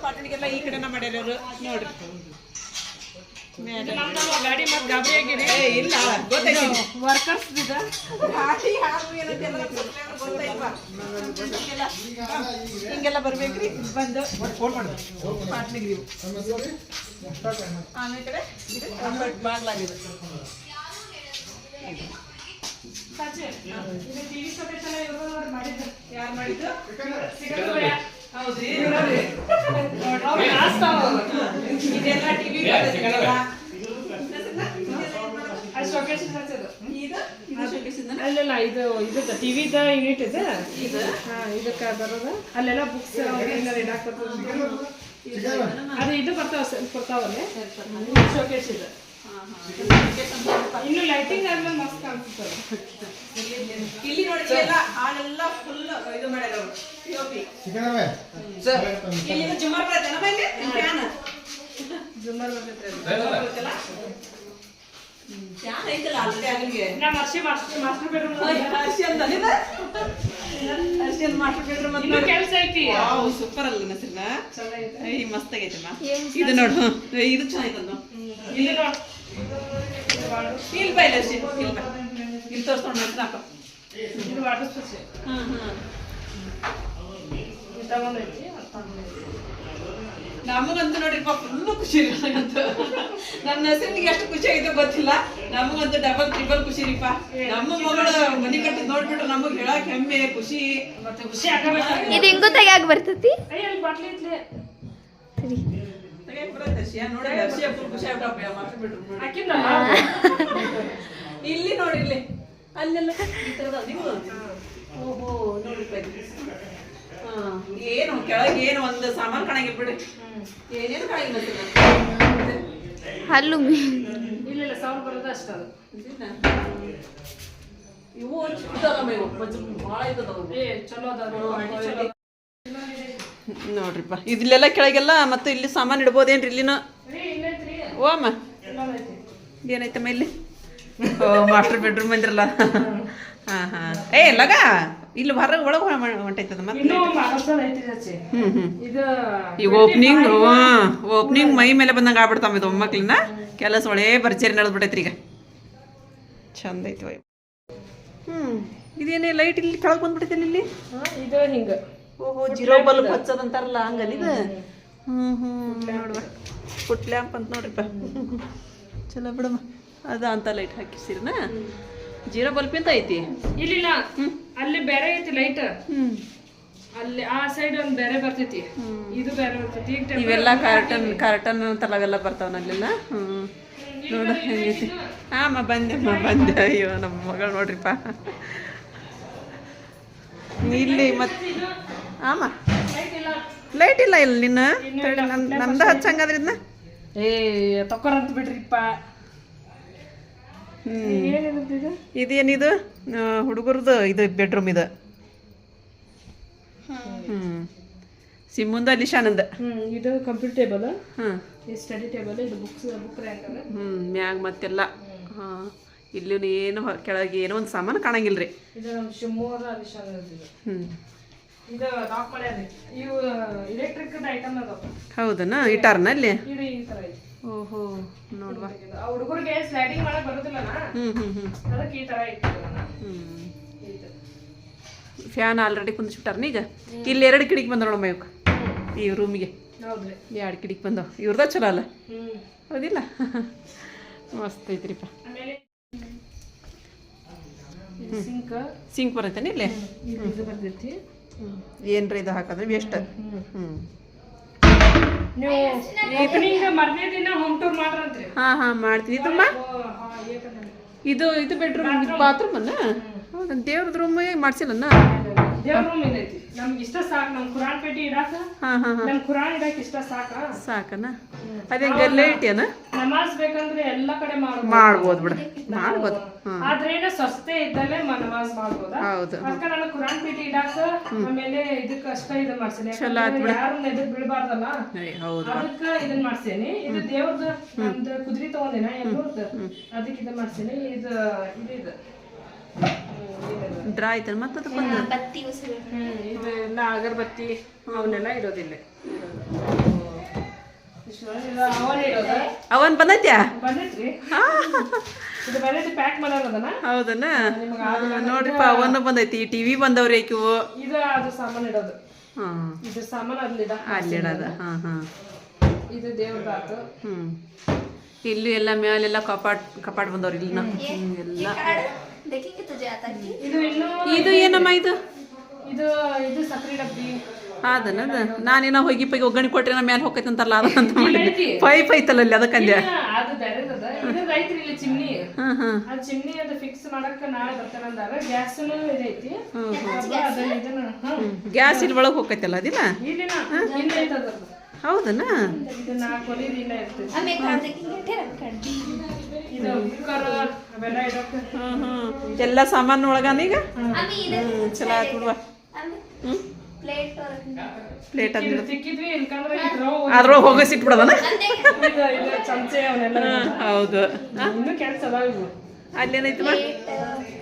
S1: ಪಾಟಣಿಗೆಲ್ಲ ಈ ಕಡೆನ ಮಾಡ್ಯಾರ ನೋಡ್ರಿ. ಗಾಡಿ ಮತ್ತೆ ಗಾಬರಿ ಆಗಿರಿ ಇಲ್ಲ ಗೊತ್ತೈತಿ ವರ್ಕರ್ಸ್ ಗಾಡಿ ಯಾರು ಗೊತ್ತಾಯ್ತಾ ಹಿಂಗೆಲ್ಲ ಬರ್ಬೇಕ್ರಿ ಬಂದು ಪಾಟ್ನಿಗೆ ನೀವು ಆಮೇಲೆ ಇದು ಬಾಗ್ಲಾಗಿದೆ ಯಾರು ಟಿವಿ ಇದು ಇದು showcase ಇಂದನಾ?
S4: ಅಲ್ಲೆಲ್ಲ ಇದು? ಇದು? ಟಿವಿದ ಯೂನಿಟ್ ಇದೆ
S1: ಇದು
S4: ಹಾ ಇದಕ್ಕೆ ಬರೋದು. ಅಲ್ಲೆಲ್ಲ ಬುಕ್ಸ್ ಅದು ಇದು ಬರ್ತಾವ ಬರ್ತಾವಲ್ಲೇ? ಶೋಕೇಶ್ ಶೋಕೇಸ್ ಇದೆ. ಇನ್ನು ಲೈಟಿಂಗ್ ಆದ್ಮೇಲೆ ಮಸ್ತ್ ಕಾಣಿಸ್ತದೆ
S1: ಇಲ್ಲಿ ನೋಡಿ ಎಲ್ಲ ಹಾಲೆಲ್ಲ ಫುಲ್ ಇದು ಮಾಡ್ಯಾರ ಅವ್ರು POP. ಇಲ್ಲಿ ಬರ್ತೈತೆ ನಮ್ಮ ಇಲ್ಲಿ ಫ್ಯಾನ್
S4: ಜುಮ್ಮರ್ ಬರ್ತೈತೆ
S1: ಫ್ಯಾನ್ ಐತಲ್ಲ ಆಲ್ರೆಡಿ ಅಲ್ಲಿಗೆ
S4: ನಮ್ಮ ಅರ್ಶಿ ಮಾಸ್ಟರ್ ಮಾಸ್ಟರ್ ಬೆಡ್ರೂಮ್
S1: ಮಾಸ್ಟರ್ ಅಂತ
S4: ಇನ್ನು ಕೆಲಸ ಐತಿ.
S1: ವಾವ್ ಸೂಪರ್ ಅಲ್ಲ ಮಸ್ತ್ ಆಗೈತಮ್ಮ. ಇದು ನೋಡು. ಇದು ಚೆನ್ನಾಗಿತ್ತಲ್ಲ.
S4: ಇಲ್ಲಿ ನೋಡ್.
S1: ಇಲ್ಲಿ ಬಾ ಇಲ್ಲಿ ಅರ್ಶಿ ಇಲ್ಲಿ ಬಾ ಇಲ್ಲಿ ತೋರಿಸ್ಕೊಂಡು ನೋಡ್ತಾಪ
S4: ಇದು ತಗೊಂಡೈತಿ ತಗೊಂಡೈತಿ
S1: ನಮಗಂತೂ ನೋಡ್ರಿಪ್ಪ ಫುಲ್ ಖುಷಿ ರೀ ನನಗಂತೂ. ನನ್ನ ಹೆಸರಿಗೆ ಎಷ್ಟು ಖುಷಿ ಆಗಿದೆ ಗೊತ್ತಿಲ್ಲ. ನಮಗಂತೂ ಡಬಲ್ ಟ್ರಿಬಲ್ ಖುಷಿ ರೀಪ ನಮ್ಮ ಮಗಳು ಮನಿ ಕಟ್ಟಿದ್ ನೋಡ್ಬಿಟ್ರೆ ನಮಗ್ ಹೇಳಕ್ ಹೆಮ್ಮೆ ಖುಷಿ.
S4: ಮತ್ತೆ ಖುಷಿ ಆಗಬೇಕು
S3: ಇದು. ಹೆಂಗೂ ತೆಗ್ಯಾಕ ಬರ್ತೈತಿ?
S4: ಅಯ್ಯ ಅಲ್ಲಿ ಬಾಟ್ಲಿ
S1: ಇಲ್ಲಿ ನೋಡಿ ಇಲ್ಲಿ. ಅಲ್ಲೆಲ್ಲ ಈ ನೀವು? ಓಹೋ ನೋಡಿ ಏನು ಕೆಳಗೆ ಏನು ಒಂದು ಸಾಮಾನು ಕಾಣಂಗಿಲ್ಲ ಬಿಡಿ ಏನೇನು ಕಾಣಂಗಿಲ್ಲ.
S3: ಹಲ್ಲು
S4: ಇಲ್ಲ ಇಲ್ಲ ಸೌಂಡ್ ಬರೋದು ಅಷ್ಟ ಅದು.
S1: ಇದಿನ್ನ? ಇವು ಚಿಕ್ಕದಲ್ಲಮ್ಮ ಇವು ಮಜ್ಜು ಭಾಳ ಇದ್ದದವು
S4: ಏ ಚಲೋ ಚಲೋ.
S1: ನೋಡ್ರಿಪ್ಪ ಇದಿಲ್ಲೆಲ್ಲ ಕೆಳಗೆಲ್ಲ ಮತ್ತೆ ಇಲ್ಲಿ ಸಾಮಾನು ಇಡ್ಬೋದೇನ್ರಿ ಇಲ್ಲಿನ? ಓ ಅಮ್ಮ ಏನೈತಮ್ಮ ಇಲ್ಲಿ? ಓ ಮಾಸ್ಟರ್ ಬೆಡ್ರೂಮ್ ಅಂದ್ರಲ್ಲ. ಹಾ ಹಾ. ಏ ಲಗ ಇಲ್ಲಿ ಹೊರಗೆ ಒಳಗೆ ಹೊಂಟೈತದ ಮತ್ತೆ? ಈಗ ಓಪನಿಂಗ್ ಓಪನಿಂಗ್ ಮೈ ಮೇಲೆ ಬಂದಂಗೆ ಆಗ್ಬಿಡ್ತಾವ ಇದು ಒಮ್ಮಕ್ಳನ್ನ. ಕೆಲಸ ಒಳ್ಳೆ ಭರ್ಜರಿ ನಡೆದ್ಬಿಟ್ಟೈತ್ರಿ ಈಗ. ಚಂದ ಐತಿ ವೈ ಹ್ಮ್ ಇದೇನೇ ಲೈಟ್ ಇಲ್ಲಿ ಕೆಳಗೆ ಬಂದ್ಬಿಟ್ಟೈತೆ ಇಲ್ಲಿ?
S4: ಇದು ಹಿಂಗ.
S1: ಓಹೋ ಜೀರೋ ಬಲ್ಬ್ ಹಚ್ಚೋದಂತಾರಲ್ಲ ಹಂಗಲ್ಲ ಇದು? ಹ್ಮ್ ಹ್ಮ್. ನೋಡುವ ಫುಟ್ ಲ್ಯಾಂಪ್ ಅಂತ ನೋಡ್ರಿಪ್ಪ ಚಲೋ ಬಿಡಮ್ಮ ಅದ ಅಂತ ಲೈಟ್ ಹಾಕಿಸಿರನ ಜೀರೋ ಬಲ್ಬ್ ಅಂತ ಐತಿ?
S4: ಇಲ್ಲಿಲ್ಲ. ಅಲ್ಲಿ ಬೇರೆ ಐತಿ ಲೈಟ್
S1: ಹ್ಞೂ
S4: ಅಲ್ಲಿ ಆ ಸೈಡ್ ಒಂದ್ ಬೇರೆ ಬರ್ತೈತಿ. ಇದು ಬೇರೆ ಬರ್ತೈತಿ.
S1: ಇವೆಲ್ಲ ಕಾರ್ಟನ್ ಕಾರ್ಟನ್ ಅಂತಾರಲ್ಲ ಅವೆಲ್ಲ ಬರ್ತಾವನಲ್ಲೆಲ್ಲ ಹ್ಮ್. ನೋಡ ಹೆಂಗೈತಿ? ಹಾಂ ಬಂದೆಮ್ಮ ಬಂದೆ ಅಯ್ಯೋ ನಮ್ಮ ಮಗಳು ನೋಡ್ರಿಪ್ಪ. ಇಲ್ಲಿ ಮತ್ತೆ ಆಮ.
S4: ಲೈಟ್ ಇಲ್ಲ.
S1: ಲೈಟ್ ಇಲ್ಲ ಇಲ್ಲಿ ನಿನ್ನ? ನಂದ ನನ್- ನಮ್ದ ಹಚ್ಚಂಗಾದ್ರಿಂದ
S4: ಏ ತಕೊರಂತ ಬಿಡ್ರಿಪ್ಪ.
S1: ಇದೇನಿದು? ಹುಡುಗರದು ಇದು ಬೆಡ್ರೂಮ್ ಇದು. ಸಿಮ್ಮುಂದ ಅಲ್ಲಿ ಶಾನಂದ
S4: ಹ್ಮ್ ಇದು ಕಂಪ್ಯೂಟರ್ ಟೇಬಲ್ ಸ್ಟಡಿ ಟೇಬಲ್ ಇದು ಬುಕ್ಸ್ ಬುಕ್ ರ್ಯಾಂಕ್ ಅದ
S1: ಹ್ಮ್ ಮ್ಯಾಗ ಮತ್ತೆಲ್ಲ. ಹಾಂ. ಇಲ್ಲಿ ಏನು ಕೆಳಗೆ ಏನೋ ಒಂದು ಸಾಮಾನು ಕಾಣಂಗಿಲ್ಲ ರೀ
S4: ಇದು. ನಮ್ಮ ಶಿವಮೊಗ್ಗ ಇದು
S1: ಹ್ಮ್
S4: ಇದು ಲಾಕ್ ಮಾಡ್ಯಾರಿ ಇವು ಎಲೆಕ್ಟ್ರಿಕ್ ಐಟಮ್ ಅದಾವ
S1: ಹೌದನ? ಇಟ್ಟಾರನ ಅಲ್ಲಿ?
S4: ಇದು ಈ ತರ ಐತಿ.
S1: ಓಹೋ ನೋಡ್ವಾ.
S4: ಹುಡುಗರಿಗೆ ಸ್ಲೈಡಿಂಗ್ ಮಾಡಕ್ ಅದಕ್ಕೆ ಈ ತರ ಐತಿ
S1: ಫ್ಯಾನ್ ಆಲ್ರೆಡಿ ಕುಂದಿಸ್ಬಿಟ್ಟಾರ ಈಗ? ಇಲ್ಲಿ ಎರಡು ಕಿಡಿಕ್ ಬಂದ ನೋಡಮ್ಮ ಇವಕ್ಕೆ ಈ ರೂಮಿಗೆ ಎರಡು ಕಿಡಿಕ್ ಬಂದವು. ಇವ್ರದ ಚಲೋ ಅಲ್ಲ? ಹೌದಿಲ್ಲ? ಮಸ್ತ್ ಐತ್ರಿಪ್ಪ
S4: ಸಿಂಕ್
S1: ಸಿಂಕ್ ಬರತ್ತೇನೆ ಇಲ್ಲೇ?
S4: ಬರ್ತೈತಿ.
S1: ಏನ್ರ ಇದು ಹಾಕಂದ್ರೆ? ವೇಸ್ಟ್ ಹ್ಞೂ
S4: ನೀವು ಮರನೇ ದಿನ ಹೋಮ್ ಟೂರ್ ಮಾಡ್ರಂತ್ರಿ.
S1: ಹಾ ಹಾ ಮಾಡ್ತೀನಿ ಇದಮ್ಮ ಇದು ಇದು ಬೆಡ್ರೂಮ್ ಬಾತ್ರೂಮ್ ಅನ್ನ? ಹೌದಾ ದೇವ್ರದ್ ರೂಮ್ ಮಾಡ್ಸಿಲ್ಲನ್ನ
S4: ದೇವ್ರ ರೂಮ್ ಏನೈತಿ ನಮ್ಗೆ ಇಷ್ಟ ಸಾಕು ನಮ್ ಕುರಾನ್ ಪೇಟಿ ಇಡಾಕ
S1: ಹಾ ಹಾ ಹಾ.
S4: ನಮ್ ಕುರಾನ್ ಇಡಾಕ ಇಷ್ಟ ಸಾಕ.
S1: ಸಾಕನ? ಅದೇ ಗಲ್ಲೆ ಏನ
S4: ನಮಾಜ್ ಬೇಕಂದ್ರೆ ಎಲ್ಲಾ ಕಡೆ ಮಾಡ್ಬೋದು.
S1: ಮಾಡ್ಬೋದು ಬಿಡ. ಮಾಡ್ಬೋದು.
S4: ಆದ್ರೆ ಏನೋ ಸ್ವಸ್ಥೆ ಇದ್ದಲ್ಲೇ ನಮಾಜ್ ಮಾಡ್ಬೋದಾ?
S1: ಹೌದು.
S4: ಅದಕ್ಕ ನಾನು ಕುರಾನ್ ಪೇಟಿ ಇಡಾಕ ಆಮೇಲೆ ಇದಕ್ಕ ಅಷ್ಟ ಇದನ್ ಮಾಡ್ಸೇನೆ. ಯಾರು ಎದುರು ಬೀಳ್ಬಾರ್ದಲ್ಲ ಅದಕ್ಕ ಇದನ್ ಮಾಡ್ಸೇನಿ. ಇದು ದೇವ್ರದ ನಮ್ದು ಕುದ್ರಿ ತಗೊಂಡಿನ ಎಲ್ಲೂರ್ದ? ಅದಕ್ಕೆ ಇದನ್ ಮಾಡ್ಸೇನಿ. ಇದು ಇದು ಇದು ಇದು.
S1: ಡ್ರಾ ಐತನ ಮತ್ತೆ ಬಂದು?
S4: ಹ್ಮ್ ಇದು ಎಲ್ಲ ಅಗರಬತ್ತಿ ಅವನ್ನೆಲ್ಲ ಇರೋದಿಲ್ಲ ಅವನ್
S1: ಬಂದೈತ್ಯಾ?
S4: ಬಂದೈತ್ರಿ. ಇದು ಬಂದೈತಿ ಪ್ಯಾಕ್ ಮಾಡೋದನ
S1: ಹೌದನ? ನೋಡ್ರಿಪ್ಪ ಅವನು ಬಂದೈತಿ ಟಿವಿ ಬಂದವ್ರಿ ಆಕಿವು
S4: ಇದು ಅದು ಸಾಮಾನ್ ಇಡೋದು.
S1: ಹಾ.
S4: ಇದು ಸಾಮಾನ್ ಅಲ್ಲಿಡ
S1: ಅಲ್ಲಿಡದ ಇಲ್ಲಿ ಎಲ್ಲ ಮ್ಯಾಲೆಲ್ಲ ಕಪಾಟ್ ಕಪಾಟ್ ಬಂದವ್ರಿ ಇಲ್ಲಿ ಎಲ್ಲ.
S4: ಇದು ಇನ್ನು
S1: ಇದು ಏನಮ್ಮ ಇದು?
S4: ಇದು ಇದು ಸಕ್ರಿ ಡಬ್ಬಿ.
S1: ಅದನ್ನ ನಾನೇನೋ ಹೋಗಿ ಪೈಗೆ ಒಗ್ಗರಣೆ ಕೊಟ್ರೆ ನಮ್ಮ ಮೇಲೆ ಹೋಗೈತೆ ಅಂತಾರಲ್ಲ ಅದಂತ ಮಾಡಿದ್ದೆ ಪೈಪ್ ಐತಲ್ಲ ಅಲ್ಲಿ ಅದಕ್ಕಂದೆ
S4: ಅದು. ಬೇರೆದದ ಇದು ರೈತ್ರಿ ಇಲ್ಲಿ ಚಿಮ್ನಿ
S1: ಹಾಂ ಹಾಂ.
S4: ಆ ಚಿಮ್ನಿ ಅದು ಫಿಕ್ಸ್ ಮಾಡಕ್ಕ ನಾಳೆ ಬರ್ತಾರಂದಾಗ ಗ್ಯಾಸ್ನು ಇದೈತಿ ಅದನ್ನ ಇದನ್ನ ಹ್ಮ್.
S1: ಗ್ಯಾಸ್ ಇಲ್ಲಿ ಒಳಗೆ ಹೋಗೈತಲ್ಲ ಅದಿಲ್ಲ
S4: ಇಲ್ಲಿನ ಇಲ್ಲ ಐತೆ ಅದ್ರದ್ದು.
S1: ಹೌದನ?
S4: ಇಲ್ಲ ಇರ್ತೈತಿ
S1: ಹ್ಮ್ ಹ್ಮ್. ಎಲ್ಲ ಸಾಮಾನು ಒಳಗಾನ ಈಗ ಹ್ಮ್ ಚಲೋ ಆಯ್ತು ಬಿಡುವ ಹ್ಮ್? ಪ್ಲೇಟ್ ಅಂದ್ರೆ
S4: ಅದ್ರ ತಿಕ್ಕಿದ್ವಿ ಇಲ್ಕಂದ್ರೆ ಇದ್ರೊ
S1: ಅದ್ರೊಳಗೆ ಹೋಗಿಸಿಟ್ಬಿಡೋದನ
S4: ಇದು ಇದು ಚಮಚೆ ಅವನ್ನೆಲ್ಲ
S1: ಹೌದು.
S4: ಅಲ್ಲೇನೈತಿ ಮಾ ಹೋ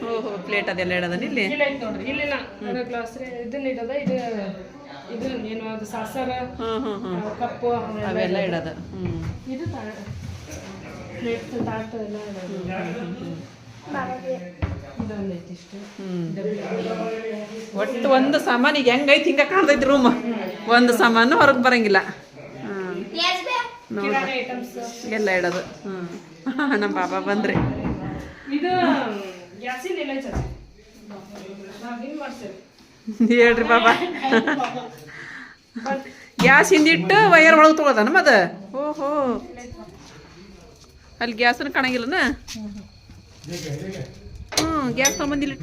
S1: ಹೋ ಓಹೋ ಪ್ಲೇಟ್ ಅದೆಲ್ಲ ಇಡೋದನ ಇಲ್ಲಿ?
S4: ನೋಡ್ರಿ ಗ್ಲಾಸ್ ಇದನ್ನ ಇಡದ ಇದು ಇದು ಏನು ಅದು ಸಾಸರ ಕಪ್ಪು ಅವೆಲ್ಲ
S1: ಇಡದ. ಇಡೋದು. ಹ್ಮ್.
S4: ಇದು ತಾಟ ಎಲ್ಲ ಇಷ್ಟು
S1: ಒಟ್ಟು ಒಂದು ಸಾಮಾನು ಈಗ ಹೆಂಗೈತಿ ಹಿಂಗ ಕಾಣ್ತೈತಿ ರೂಮ್? ಒಂದು ಸಾಮಾನು ಹೊರಗೆ ಬರಂಗಿಲ್ಲ. ಎಲ್ಲ ಇಡೋದು. ಹ್ಮ್. ನಮ್ಮ ಬಾಬಾ ಬಂದ್ರಿ. ಹೇಳ್ರಿ ಬಾಬಾ. ಗ್ಯಾಸ್ ಹಿಂದಿಟ್ಟು ವೈರ್ ಒಳಗೆ ತೊಗೊಳದನ ಮದ? ಓಹೋ. ಅಲ್ಲಿ ಗ್ಯಾಸನ್ನು ಕಾಣಂಗಿಲ್ಲನ? ಹ್ಞೂ ಗ್ಯಾಸ್ ತೊಗೊಂಬಂದು ಇಲ್ಲಿ